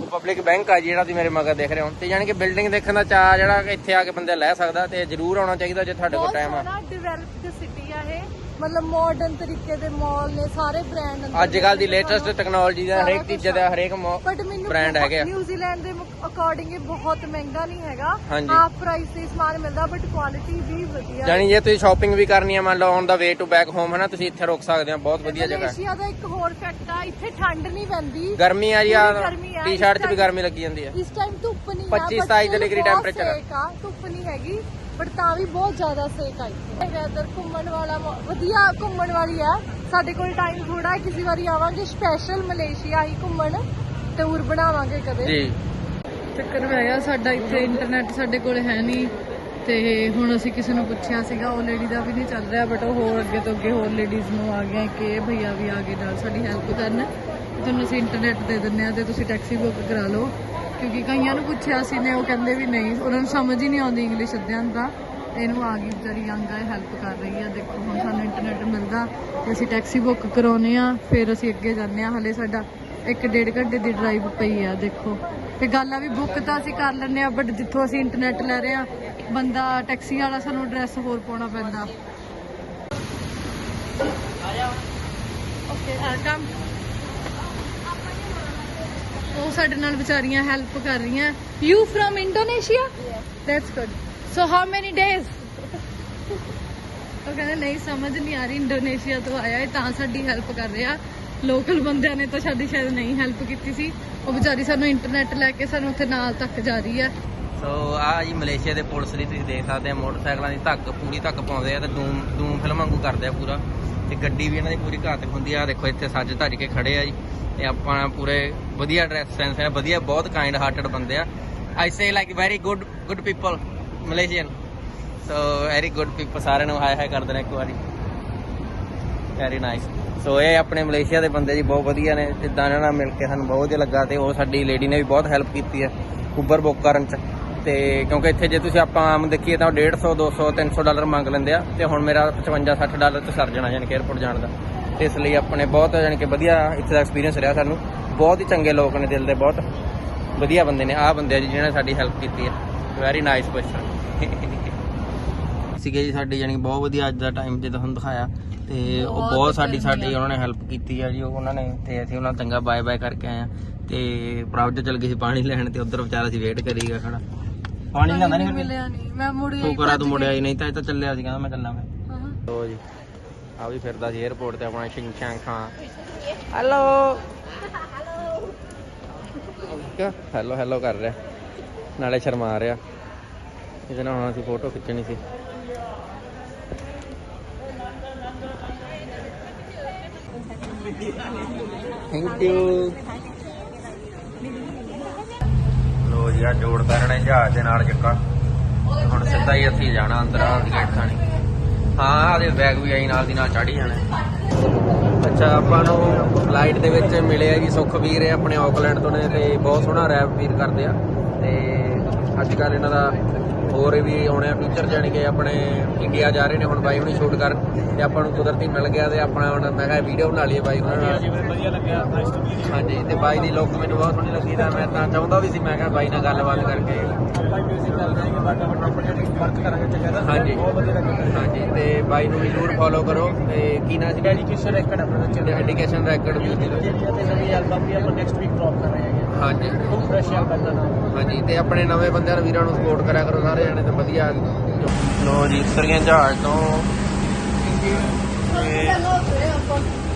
ਉਹ ਪਬਲਿਕ ਬੈਂਕ ਆ ਜਿਹੜਾ ਤੁਸੀਂ ਮੇਰੇ ਮਗਰ ਦੇਖ ਰਹੇ ਹੋ। ਤੇ ਯਾਨੀ ਕਿ ਬਿਲਡਿੰਗ ਦੇਖਣ ਦਾ ਚਾਹ ਜਿਹੜਾ ਇੱਥੇ ਆ ਕੇ ਬੰਦੇ ਲੈ ਸਕਦਾ ਤੇ ਜ਼ਰੂਰ ਆਉਣਾ ਚਾਹੀਦਾ ਜੇ ਤੁਹਾਡੇ ਕੋਲ ਟਾਈਮ ਆ ਡਿਵੈਲਪਡ ਸਿਟੀ ਆ ਇਹ ਮਤਲਬ ਮਾਡਰਨ ਤਰੀਕੇ ਦੇ ਮਾਲ ਨੇ ਸਾਰੇ ਬ੍ਰਾਂਡ ਅੰਦਰ ਅੱਜ ਕੱਲ ਦੀ ਲੇਟੈਸਟ ਟੈਕਨੋਲੋਜੀ ਦਾ ਹਰੇਕ ਚੀਜ਼ ਦਾ ਹਰੇਕ ਬਟ ਮੈਨੂੰ ਬ੍ਰਾਂਡ ਹੈਗੇ ਆ। ਨਿਊਜ਼ੀਲੈਂਡ ਦੇ ਅਕੋਰਡਿੰਗ ਇਹ ਬਹੁਤ ਮਹਿੰਗਾ ਨਹੀਂ ਹੈਗਾ। ਹਾਂਜੀ। ਹਾਫ ਪ੍ਰਾਈਸ ਤੇ ਸਮਾਨ ਮਿਲਦਾ ਬਟ ਕੁਆਲਿਟੀ ਵੀ ਵਧੀਆ ਜਾਨੀ ਜੇ ਤੁਸੀਂ ਸ਼ਾਪਿੰਗ ਵੀ ਕਰਨੀ ਹੈ ਮੰਨ ਲਓ on the way to back home ਹੈ ਨਾ ਤੁਸੀਂ ਇੱਥੇ ਰੁਕ ਸਕਦੇ ਹੋ ਬਹੁਤ ਵਧੀਆ ਜਗ੍ਹਾ ਹੈ। ਮਲੇਸ਼ੀਆ ਦਾ ਇੱਕ ਹੋਰ ਫੈਕਟ ਆ ਇੱਥੇ ਠੰਡ ਨਹੀਂ ਪੈਂਦੀ। ਗਰਮੀ ਆ ਜੀ ਆ ਪੂਰੀ ਗਰਮੀ ਆ, ਟੀ-ਸ਼ਰਟ 'ਚ ਵੀ ਗਰਮੀ ਲੱਗੀ ਜਾਂਦੀ ਹੈ ਇਸ ਟਾਈਮ ਧੁੱਪ ਨਹੀਂ 25 27 ਡਿਗਰੀ temperature ਆ। ਆ ਧੁੱਪ ਨਹੀਂ ਹੈਗੀ। ਬਟ ਤਾਂ ਵੀ ਬਹੁਤ ਜ਼ਿਆਦਾ ਸੇਕ ਆ ਇੱਥੇ। ਵੈਦਰ ਘੁੰਮਣ ਵਾਲਾ ਵਧੀਆ ਘੁੰਮਣ ਵਾਲੀ ਆ। ਸਾਡੇ ਕੋਲ ਟਾਈਮ ਥੋੜਾ ਹੈ ਕਿਸੇ ਵਾਰੀ ਆਵਾਂਗੇ ਸਪੈਸ਼ਲ ਮਲੇਸ਼ੀਆ ਹੀ ਘੁੰਮਣ ਟੂਰ ਬਣਾਵਾਂਗੇ ਕਦੇ। ਜੀ। ਚੱਕਰ ਪੈ ਗਿਆ ਸਾਡਾ ਇੱਥੇ ਇੰਟਰਨੈਟ ਸਾਡੇ ਕੋਲ ਹੈ ਨਹੀਂ ਤੇ ਹੁਣ ਅਸੀਂ ਕਿਸੇ ਨੂੰ ਪੁੱਛਿਆ ਸੀਗਾ ਉਹ ਲੇਡੀ ਦਾ ਵੀ ਨਹੀਂ ਚੱਲ ਰਿਹਾ ਬਟ ਉਹ ਹੋਰ ਅੱਗੇ ਤੋਂ ਅੱਗੇ ਹੋਰ ਲੇਡੀਜ਼ ਨੂੰ ਆ ਗਿਆ ਕਿ ਇਹ ਭਈਆ ਵੀ ਆ ਗਏ ਨਾਲ ਸਾਡੀ ਹੈਲਪ ਕਰਨ। ਤੁਹਾਨੂੰ ਅਸੀਂ ਇੰਟਰਨੈਟ ਦੇ ਦਿੰਨੇ ਆ ਤੇ ਤੁਸੀਂ ਟੈਕਸੀ ਬੁੱਕ ਕਰਾ ਲਓ। ਕਿਉਂਕਿ ਕਈਆਂ ਨੂੰ ਪੁੱਛਿਆ ਸੀ ਨੇ ਉਹ ਕਹਿੰਦੇ ਵੀ ਨਹੀਂ। ਉਹਨਾਂ ਨੂੰ ਸਮਝ ਹੀ ਨਹੀਂ ਆਉਂਦੀ ਇੰਗਲਿਸ਼ ਅੱਧਿਆਂ ਤਾਂ ਇਹਨੂੰ ਆ ਗਈ ਵਿਚਾਰੀ ਯੰਗ ਆ ਹੈਲਪ ਕਰ ਰਹੀ ਆ। ਦੇਖੋ ਹੁਣ ਸਾਨੂੰ ਇੰਟਰਨੈਟ ਮਿਲਦਾ ਤੇ ਅਸੀਂ ਟੈਕਸੀ ਬੁੱਕ ਕਰਾਉਨੇ ਆ ਫਿਰ ਅਸੀਂ ਅੱਗੇ ਜਾਂਦੇ ਆ ਹਲੇ ਸਾਡਾ ਇੱਕ ਡੇਢ ਘੰਟੇ ਦੀ ਡਰਾਈਵ ਪਈ ਆ ਦੇਖੋ। ਤੇ ਗੱਲ ਆ ਵੀ ਬੁੱਕ ਤਾਂ ਅਸੀਂ ਕਰ ਲੈਂਦੇ ਆ ਬਟ ਜਿੱਥੋਂ ਅਸੀਂ ਇੰਟਰਨੈਟ ਲੈ ਰਹੇ ਆ ਬੰਦਾ ਟੈਕਸੀ ਵਾਲਾ ਸਾਨੂੰ ਐਡਰੈਸ ਹੋਰ ਪਾਉਣਾ ਪੈਂਦਾ। ਓਕੇ ਕਮ ਉਹ ਸਾਡੇ ਨਾਲ ਵਿਚਾਰੀਆਂ ਹੈਲਪ ਕਰ ਰਹੀਆਂ। You from Indonesia that's good so how many days ਉਹ ਕਹਿੰਦੇ ਨਹੀਂ ਸਮਝ ਨਹੀਂ ਆ ਰਹੀ ਇੰਡੋਨੇਸ਼ੀਆ ਤੋਂ ਆਇਆ ਹੈ ਤਾਂ ਸਾਡੀ ਹੈਲਪ ਕਰ ਰਿਹਾ। ਲੋਕਲ ਬੰਦਿਆਂ ਨੇ ਤਾਂ ਸਾਡੀ ਸ਼ਾਇਦ ਨਹੀਂ ਹੈਲਪ ਕੀਤੀ ਸੀ। ਉਹ ਵਿਚਾਰੀ ਸਾਨੂੰ ਇੰਟਰਨੈਟ ਲੈ ਕੇ ਸਾਨੂੰ ਉੱਥੇ ਨਾਲ ਤੱਕ ਜਾ ਰਹੀ ਹੈ। ਸੋ ਆ ਜੀ ਮਲੇਸ਼ੀਆ ਦੇ ਪੁਲਿਸ ਦੀ ਤੁਸੀਂ ਦੇਖ ਸਕਦੇ ਆ ਮੋਟਰਸਾਈਕਲਾਂ ਦੀ ਧੱਕ ਪੂਰੀ ਧੱਕ ਪਾਉਂਦੇ ਆ ਤੇ ਦੂਮ ਦੂਮ ਫਿਲਮ ਵਾਂਗੂ ਕਰਦੇ ਆ ਪੂਰਾ। ਤੇ ਗੱਡੀ ਵੀ ਇਹਨਾਂ ਦੀ ਪੂਰੀ ਘਾਤਕ ਹੁੰਦੀ ਆ। ਦੇਖੋ, ਇੱਥੇ ਸੱਜ ਧੱਜ ਕੇ ਖੜੇ ਆ ਜੀ। ਤੇ ਆਪਾਂ ਪੂਰੇ ਵਧੀਆ ਡਰੈਸ ਸੈਂਸ ਹੈ ਵਧੀਆ, ਬਹੁਤ ਕਾਈਂਡ ਹਾਰਟਡ ਬੰਦੇ ਆ। I say like very good good people Malaysian so very good people ਸਾਰਿਆਂ ਨੂੰ ਹਾਈ ਹਾਈ ਕਰਦੇ ਨੇ ਇੱਕ ਵਾਰੀ। ਵੈਰੀ ਨਾਈਸ ਸੋ ਇਹ ਆਪਣੇ ਮਲੇਸ਼ੀਆ ਦੇ ਬੰਦੇ ਜੀ, ਬਹੁਤ ਵਧੀਆ ਨੇ। ਜਿੱਦਾਂ ਇਹਨਾਂ ਨਾਲ ਮਿਲ ਕੇ ਸਾਨੂੰ ਬਹੁਤ ਵਧੀਆ ਲੱਗਾ ਤੇ ਉਹ ਸਾਡੀ ਲੇਡੀ ਨੇ ਵੀ ਬਹੁਤ ਹੈਲਪ ਕੀਤੀ ਹੈ ਉਬਰ ਬੁੱਕ ਕਰਨ ਚ। ਤੇ ਕਿਉਂਕਿ ਇੱਥੇ ਜੇ ਤੁਸੀਂ ਆਪਾਂ ਆਮ ਦੇਖੀਏ ਤਾਂ 150 200 300 ਡਾਲਰ ਮੰਗ ਲੈਂਦੇ ਆ ਤੇ ਹੁਣ ਮੇਰਾ 55 60 ਡਾਲਰ ਤੇ ਸਰ ਜਾਣਾ ਯਾਨੀ ਕਿ 에어ਪੋਰਟ ਜਾਣ ਦਾ। ਤੇ ਇਸ ਲਈ ਆਪਣੇ ਬਹੁਤ ਯਾਨੀ ਕਿ ਵਧੀਆ ਇੱਥੇ ਦਾ ਐਕਸਪੀਰੀਅੰਸ ਰਿਹਾ ਸਾਨੂੰ। ਬਹੁਤ ਹੀ ਚੰਗੇ ਲੋਕ ਨੇ ਦਿਲ ਦੇ ਬਹੁਤ ਵਧੀਆ ਬੰਦੇ ਨੇ ਆਹ ਬੰਦੇ ਆ ਜੀ ਜਿਨ੍ਹਾਂ ਨੇ ਸਾਡੀ ਹੈਲਪ ਕੀਤੀ ਹੈ ਵੈਰੀ ਨਾਈਸ ਪਰਸਨ ਸੀਗੇ ਜੀ ਸਾਡੀ ਯਾਨੀ ਕਿ ਬਹੁਤ ਵਧੀਆ ਅੱਜ ਦਾ ਟਾਈਮ ਜੇ ਤੁਹਾਨੂੰ ਦਿਖਾਇਆ। ਤੇ ਉਹ ਬਹੁਤ ਸਾਡੀ। ਸਾਡੀ ਉਹਨਾਂ ਨੇ ਹੈਲਪ ਕੀਤੀ ਆ ਜੀ ਉਹ ਉਹਨਾਂ ਨੇ ਤੇ ਅਸੀਂ ਉਹਨਾਂ ਚੰਗਾ ਬਾਏ ਬਾਏ ਕਰਕੇ ਆਏ ਆ। ਤੇ ਪ੍ਰਭਜ ਚਲ ਗਈ ਸੀ ਪਾਣੀ ਲੈਣ ਤੇ ਉਧਰ ਵਿਚਾਰਾ ਸੀ ਵੇਟ ਕਰੀਗਾ ਖੜਾ। ਪਾਣੀ ਲਿਆਂਦਾ ਨਹੀਂ ਫਿਰ ਮਿਲਿਆ ਨਹੀਂ ਮੈਂ ਮੁੜ ਤੂੰ ਕਰਾ ਤੂੰ ਮੁੜਿਆ ਹੀ ਨਹੀਂ ਤਾਂ ਇਹ ਤਾਂ ਚੱਲਿਆ ਸੀ ਕਹਿੰਦਾ ਮੈਂ ਚੱਲਣਾ ਫਿਰ। ਹਾਂ ਲੋ ਜੀ ਆ ਵੀ ਫਿਰਦਾ ਸੀ 에어ਪੋਰਟ ਤੇ ਆਪਣਾ ਸ਼ਿੰਗ ਸ਼ਾਂਗ ਖਾਂ ਹੈਲੋ ਹੈਲੋ ਹੈਲੋ ਕਰ ਰਿਹਾ। ਨਾਲੇ ਸ਼ਰਮਾ ਰਿਹਾ। ਇਹਦੇ ਨਾਲ ਹੁਣ ਅਸੀਂ ਫੋਟੋ ਖਿੱਚਣੀ ਸੀ। ਥੈਂਕ ਯੂ ਲੋ ਜੀ ਆ ਜਹਾਜ਼ ਦੇ ਨਾਲ ਚੱਕਾ। ਤੇ ਹੁਣ ਸਿੱਧਾ ਹੀ ਅਸੀਂ ਜਾਣਾ ਅੰਦਰ ਆ ਗੇਟ ਥਾਣੀ। ਹਾਂ ਆਦੇ ਬੈਗ ਵੀ ਆਈ ਨਾਲ ਦੀ ਨਾਲ ਚੜੀ ਜਾਣਾ। ਅੱਛਾ, ਆਪਾਂ ਨੂੰ ਫਲਾਈਟ ਦੇ ਵਿੱਚ ਮਿਲੇ ਜੀ ਸੁਖਵੀਰ, ਇਹ ਆਪਣੇ ਆਕਲੈਂਡ ਤੋਂ ਨੇ ਤੇ ਬਹੁਤ ਸੋਹਣਾ ਰੈਪ ਵੀਰ ਕਰਦੇ ਆ। ਤੇ ਅੱਜ ਕੱਲ ਇਹਨਾਂ ਦਾ ਹੋਰ ਵੀ ਆਉਣੇ ਫਿਊਚਰ ਜਾਣੀ ਕਿ ਆਪਣੇ ਇੰਡੀਆ ਜਾ ਰਹੇ ਨੇ ਹੁਣ ਬਾਈ ਹੁਣੀ ਸ਼ੂਟ ਕਰਨ ਤੇ ਆਪਾਂ ਨੂੰ ਕੁਦਰਤੀ ਮਿਲ ਗਿਆ ਤੇ ਆਪਣਾ ਹੁਣ ਮੈਂ ਕਿਹਾ ਵੀਡੀਓ ਬਣਾ ਲਈਏ ਬਾਈ ਉਹਨਾਂ ਨਾਲ ਵਧੀਆ ਲੱਗਿਆ ਨਾਈਸ ਟੂ ਮੀਟ ਹਾਂਜੀ ਤੇ ਬਾਈ ਦੀ ਲੁੱਕ ਮੈਨੂੰ ਬਹੁਤ ਸੋਹਣੀ ਲੱਗੀ ਤਾਂ ਮੈਂ ਤਾਂ ਚਾਹੁੰਦਾ ਵੀ ਸੀ ਮੈਂ ਕਿਹਾ ਬਾਈ ਨਾਲ ਗੱਲਬਾਤ ਕਰਕੇ। ਬਾਈ ਮਿਊਜ਼ਿਕ ਚੱਲ ਰਹੀ ਹੈ ਬਾਕੀ ਆਪਾਂ ਪ੍ਰੋਪਰਟੀ ਵਰਕ ਕਰਾਂਗੇ ਟੁਗੇਦਰ ਹਾਂਜੀ। ਬਹੁਤ ਵਧੀਆ ਲੱਗਿਆ ਹਾਂਜੀ ਤੇ ਬਾਈ ਨੂੰ ਜ਼ਰੂਰ ਫੋਲੋ ਕਰੋ ਤੇ ਕੀ ਨਾਂ ਸੀ? ਡੈਡੀਕੇਸ਼ਨ ਰੈਕਡ ਆਪਣਾ ਚੱਲ ਰਿਹਾ ਐਡੀਕੇਸ਼ਨ ਰੈਕਡ ਵੀ ਤੇ ਨਵੀਂ ਐਲਬਮ ਵੀ ਆਪਾਂ ਨੈਕਸਟ ਵੀਕ ਡ੍ਰੌਪ ਕਰ ਰਹੇ ਹਾਂ ਹਾਂਜੀ। ਬਹੁਤ ਫਰੈਸ਼ ਐਲਬਮ ਦਾ ਨਾਮ ਹਾਂਜੀ ਤੇ ਆਪਣੇ ਨਵੇਂ ਬੰਦਿਆਂ ਨੂੰ ਵੀਰਾਂ ਨੂੰ ਸਪੋਰਟ ਕਰਿਆ ਕਰੋ ਸਾਰੇ ਜਣੇ ਤੇ ਵਧੀਆ। ਲੋ ਜੀ ਉਤਰੀਆਂ ਜਹਾਜ਼ ਤੋਂ। ਤੇ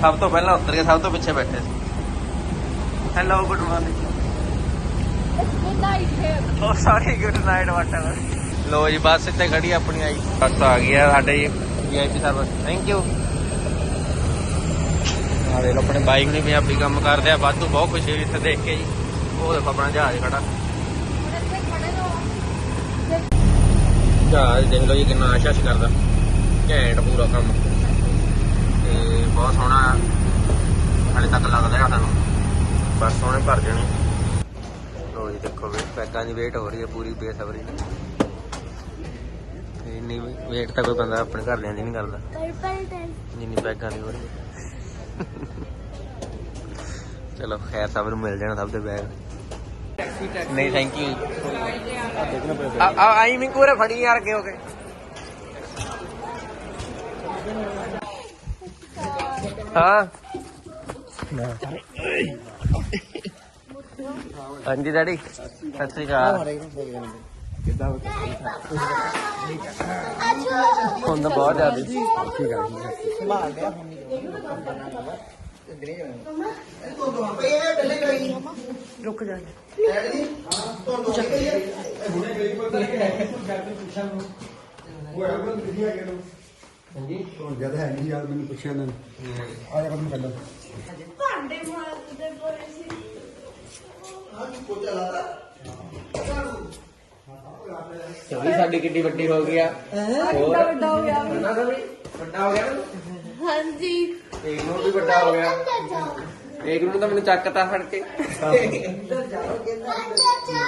ਸਭ ਤੋਂ ਪਹਿਲਾਂ ਉਤਰ ਕੇ ਸਭ ਤੋਂ ਪਿੱਛੇ ਬੈਠੇ ਸੀ। Hello good morning oh sorry good night whatever ਲੋ ਜੀ ਬੱਸ ਇੱਥੇ ਖੜੀ ਆ ਆਪਣੀ ਆਈ। ਬੱਸ ਆ ਗਈ ਆ ਸਾਡੇ ਵੀਆਈਪੀ ਸਰਵਿਸ ਥੈਂਕ ਯੂ ਆ ਦੇ ਲੋ ਆਪਣੇ ਬਾਈਕ ਨਹੀਂ ਪੰਜਾਬੀ ਕੰਮ ਕਰਦੇ ਆ ਵਾਧੂ ਬਹੁਤ ਖੁਸ਼ੀ ਹੋਈ ਇੱਥੇ ਦੇਖ ਕੇ ਜੀ। ਉਹ ਦੇਖੋ ਆਪਣਾ ਜਹਾਜ਼ ਖੜਾ। ਜਹਾਜ਼ ਦੇਖ ਲਓ ਜੀ ਕਿੰਨਾ ਆਸ਼ਾਸ਼ ਕਰਦਾ। ਘੈਂਟ ਪੂਰਾ ਕੰਮ। ਤੇ ਬਹੁਤ ਸੋਹਣਾ ਹਾਲੇ ਤੱਕ ਲੱਗਦਾ ਹੈ ਸਾਨੂੰ। ਬਸ ਸੋਹਣੇ ਭਰ ਜਾਣੇ। ਲੋ ਜੀ ਦੇਖੋ ਵੀ ਪੈਗਾਂ ਦੀ ਵੇਟ ਹੋ ਰਹੀ ਹੈ ਪੂਰੀ ਬੇਸਬਰੀ ਨਾਲ ਤੇ ਇੰਨੀ ਵੇਟ ਤਾਂ ਕੋਈ ਬੰਦਾ ਆਪਣੇ ਘਰਦਿਆਂ ਦੀ ਨਹੀਂ ਕਰਦਾ। ਜਿੰਨੀ ਪੈਗਾਂ ਦੀ ਹੋ ਰਹੀ ਹੈ। ਚਲੋ ਖੈਰ ਸਭ ਨੂੰ ਮਿਲ ਜਾਣਾ ਸਭ ਦੇ ਬੈਗ। ਨਹੀਂ ਥੈਂਕ ਯੂ ਆ ਆਈ ਮੈਂ ਕੋਰੇ, ਫੜੀ ਯਾਰ, ਅੱਗੇ ਹੋ ਗਏ ਹਾਂ। ਹਾਂਜੀ ਡੈਡੀ ਸਤਿ ਸ੍ਰੀ ਅਕਾਲ। ਹੁਣ ਤਾਂ ਬਹੁਤ ਜ਼ਿਆਦਾ। ਹਾਂਜੀ ਜਦ ਹੈ ਨਹੀਂ ਯਾਰ ਮੈਨੂੰ ਪੁੱਛਿਆ ਨਾ ਆ ਜਾ। ਕੰਮ ਕਰ ਲਓ ਚੋਰੀ ਸਾਡੀ ਕਿੱਡੀ ਵੱਡੀ ਹੋ ਗਈ ਆ। ਹੋਰ ਵੱਡਾ ਹੋ ਗਿਆ ਨਾ ਨਾ ਵੀ। ਵੱਡਾ ਹੋ ਗਿਆ ਨਾ? ਹਾਂਜੀ। ਇੱਕ ਨੂੰ ਵੀ ਵੱਡਾ ਹੋ ਗਿਆ। ਇੱਕ ਨੂੰ ਤਾਂ ਮੈਨੂੰ ਚੱਕਤਾ ਫੜ ਕੇ।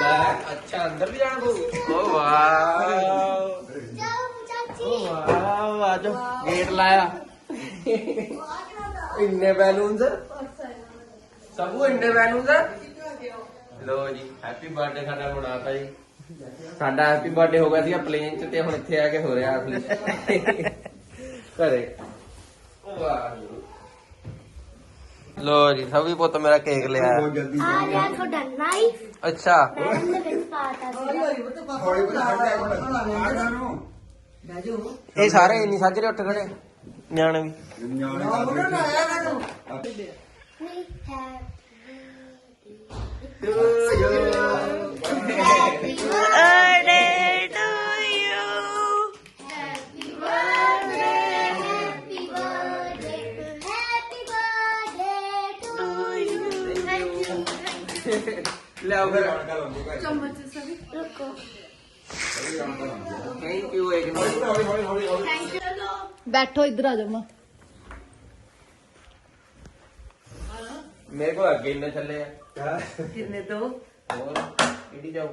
ਲੈ, ਅੱਛਾ ਅੰਦਰ ਵੀ ਜਾਣਾ ਤੂੰ ਓ ਵਾਓ ਓ ਵਾਓ ਆਜੋ ਗੇਟ ਲਾਇਆ। ਇੰਨੇ ਬੈਲੂਨਸ? ਸਭੂ ਇੰਨੇ ਬੈਲੂਨਸ? ਲੋ ਜੀ ਹੈਪੀ ਬਰਥਡੇ ਸਾਡਾ ਬਣਾਤਾ ਜੀ। ਸਾਡਾ ਹੈਪੀ ਬਰਥਡੇ ਹੋ ਗਿਆ ਸੀ ਪਲੇਨ ਚ ਤੇ ਹੁਣ ਇੱਥੇ ਆ ਕੇ ਹੋ ਰਿਹਾ। ਅਸਲੀ ਘਰੇ। ਲੋ ਜੀ ਸਭੀ ਪੁੱਤ ਮੇਰਾ ਕੇਕ ਲਿਆ। ਬਹੁਤ ਜਲਦੀ ਆ ਗਿਆ। ਤੁਹਾਡਾ ਨਾਈਫ ਅੱਛਾ। ਪੈਨ ਦੇ ਵਿੱਚ ਪਾਤਾ ਸੀ ਹੌਲੀ ਬਣਾ ਆ ਜਾ ਨੂੰ ਇਹ ਸਾਰੇ ਇੰਨੀ ਸਾਜਰੇ ਉੱਠ ਖੜੇ? ਨਿਆਣੇ ਵੀ। ਨਿਆਣੇ ਲਿਆਓ ਫਿਰ। ਚਮਚ ਸਭੀ ਰੁਕੋ ਥੈਂਕ ਯੂ ਇੱਕ ਮਿੰਟ। ਥੈਂਕ ਯੂ ਬੈਠੋ ਇੱਧਰ ਆ ਜਾਓ ਮਾਂ। ਮੇਰੇ ਕੋਲ ਅੱਗੇ ਇੰਨੇ ਚੱਲੇ ਆ। ਕਿੰਨੇ ਦੋ ਹੋਰ ਕਿਹੜੀ ਜਾਊ?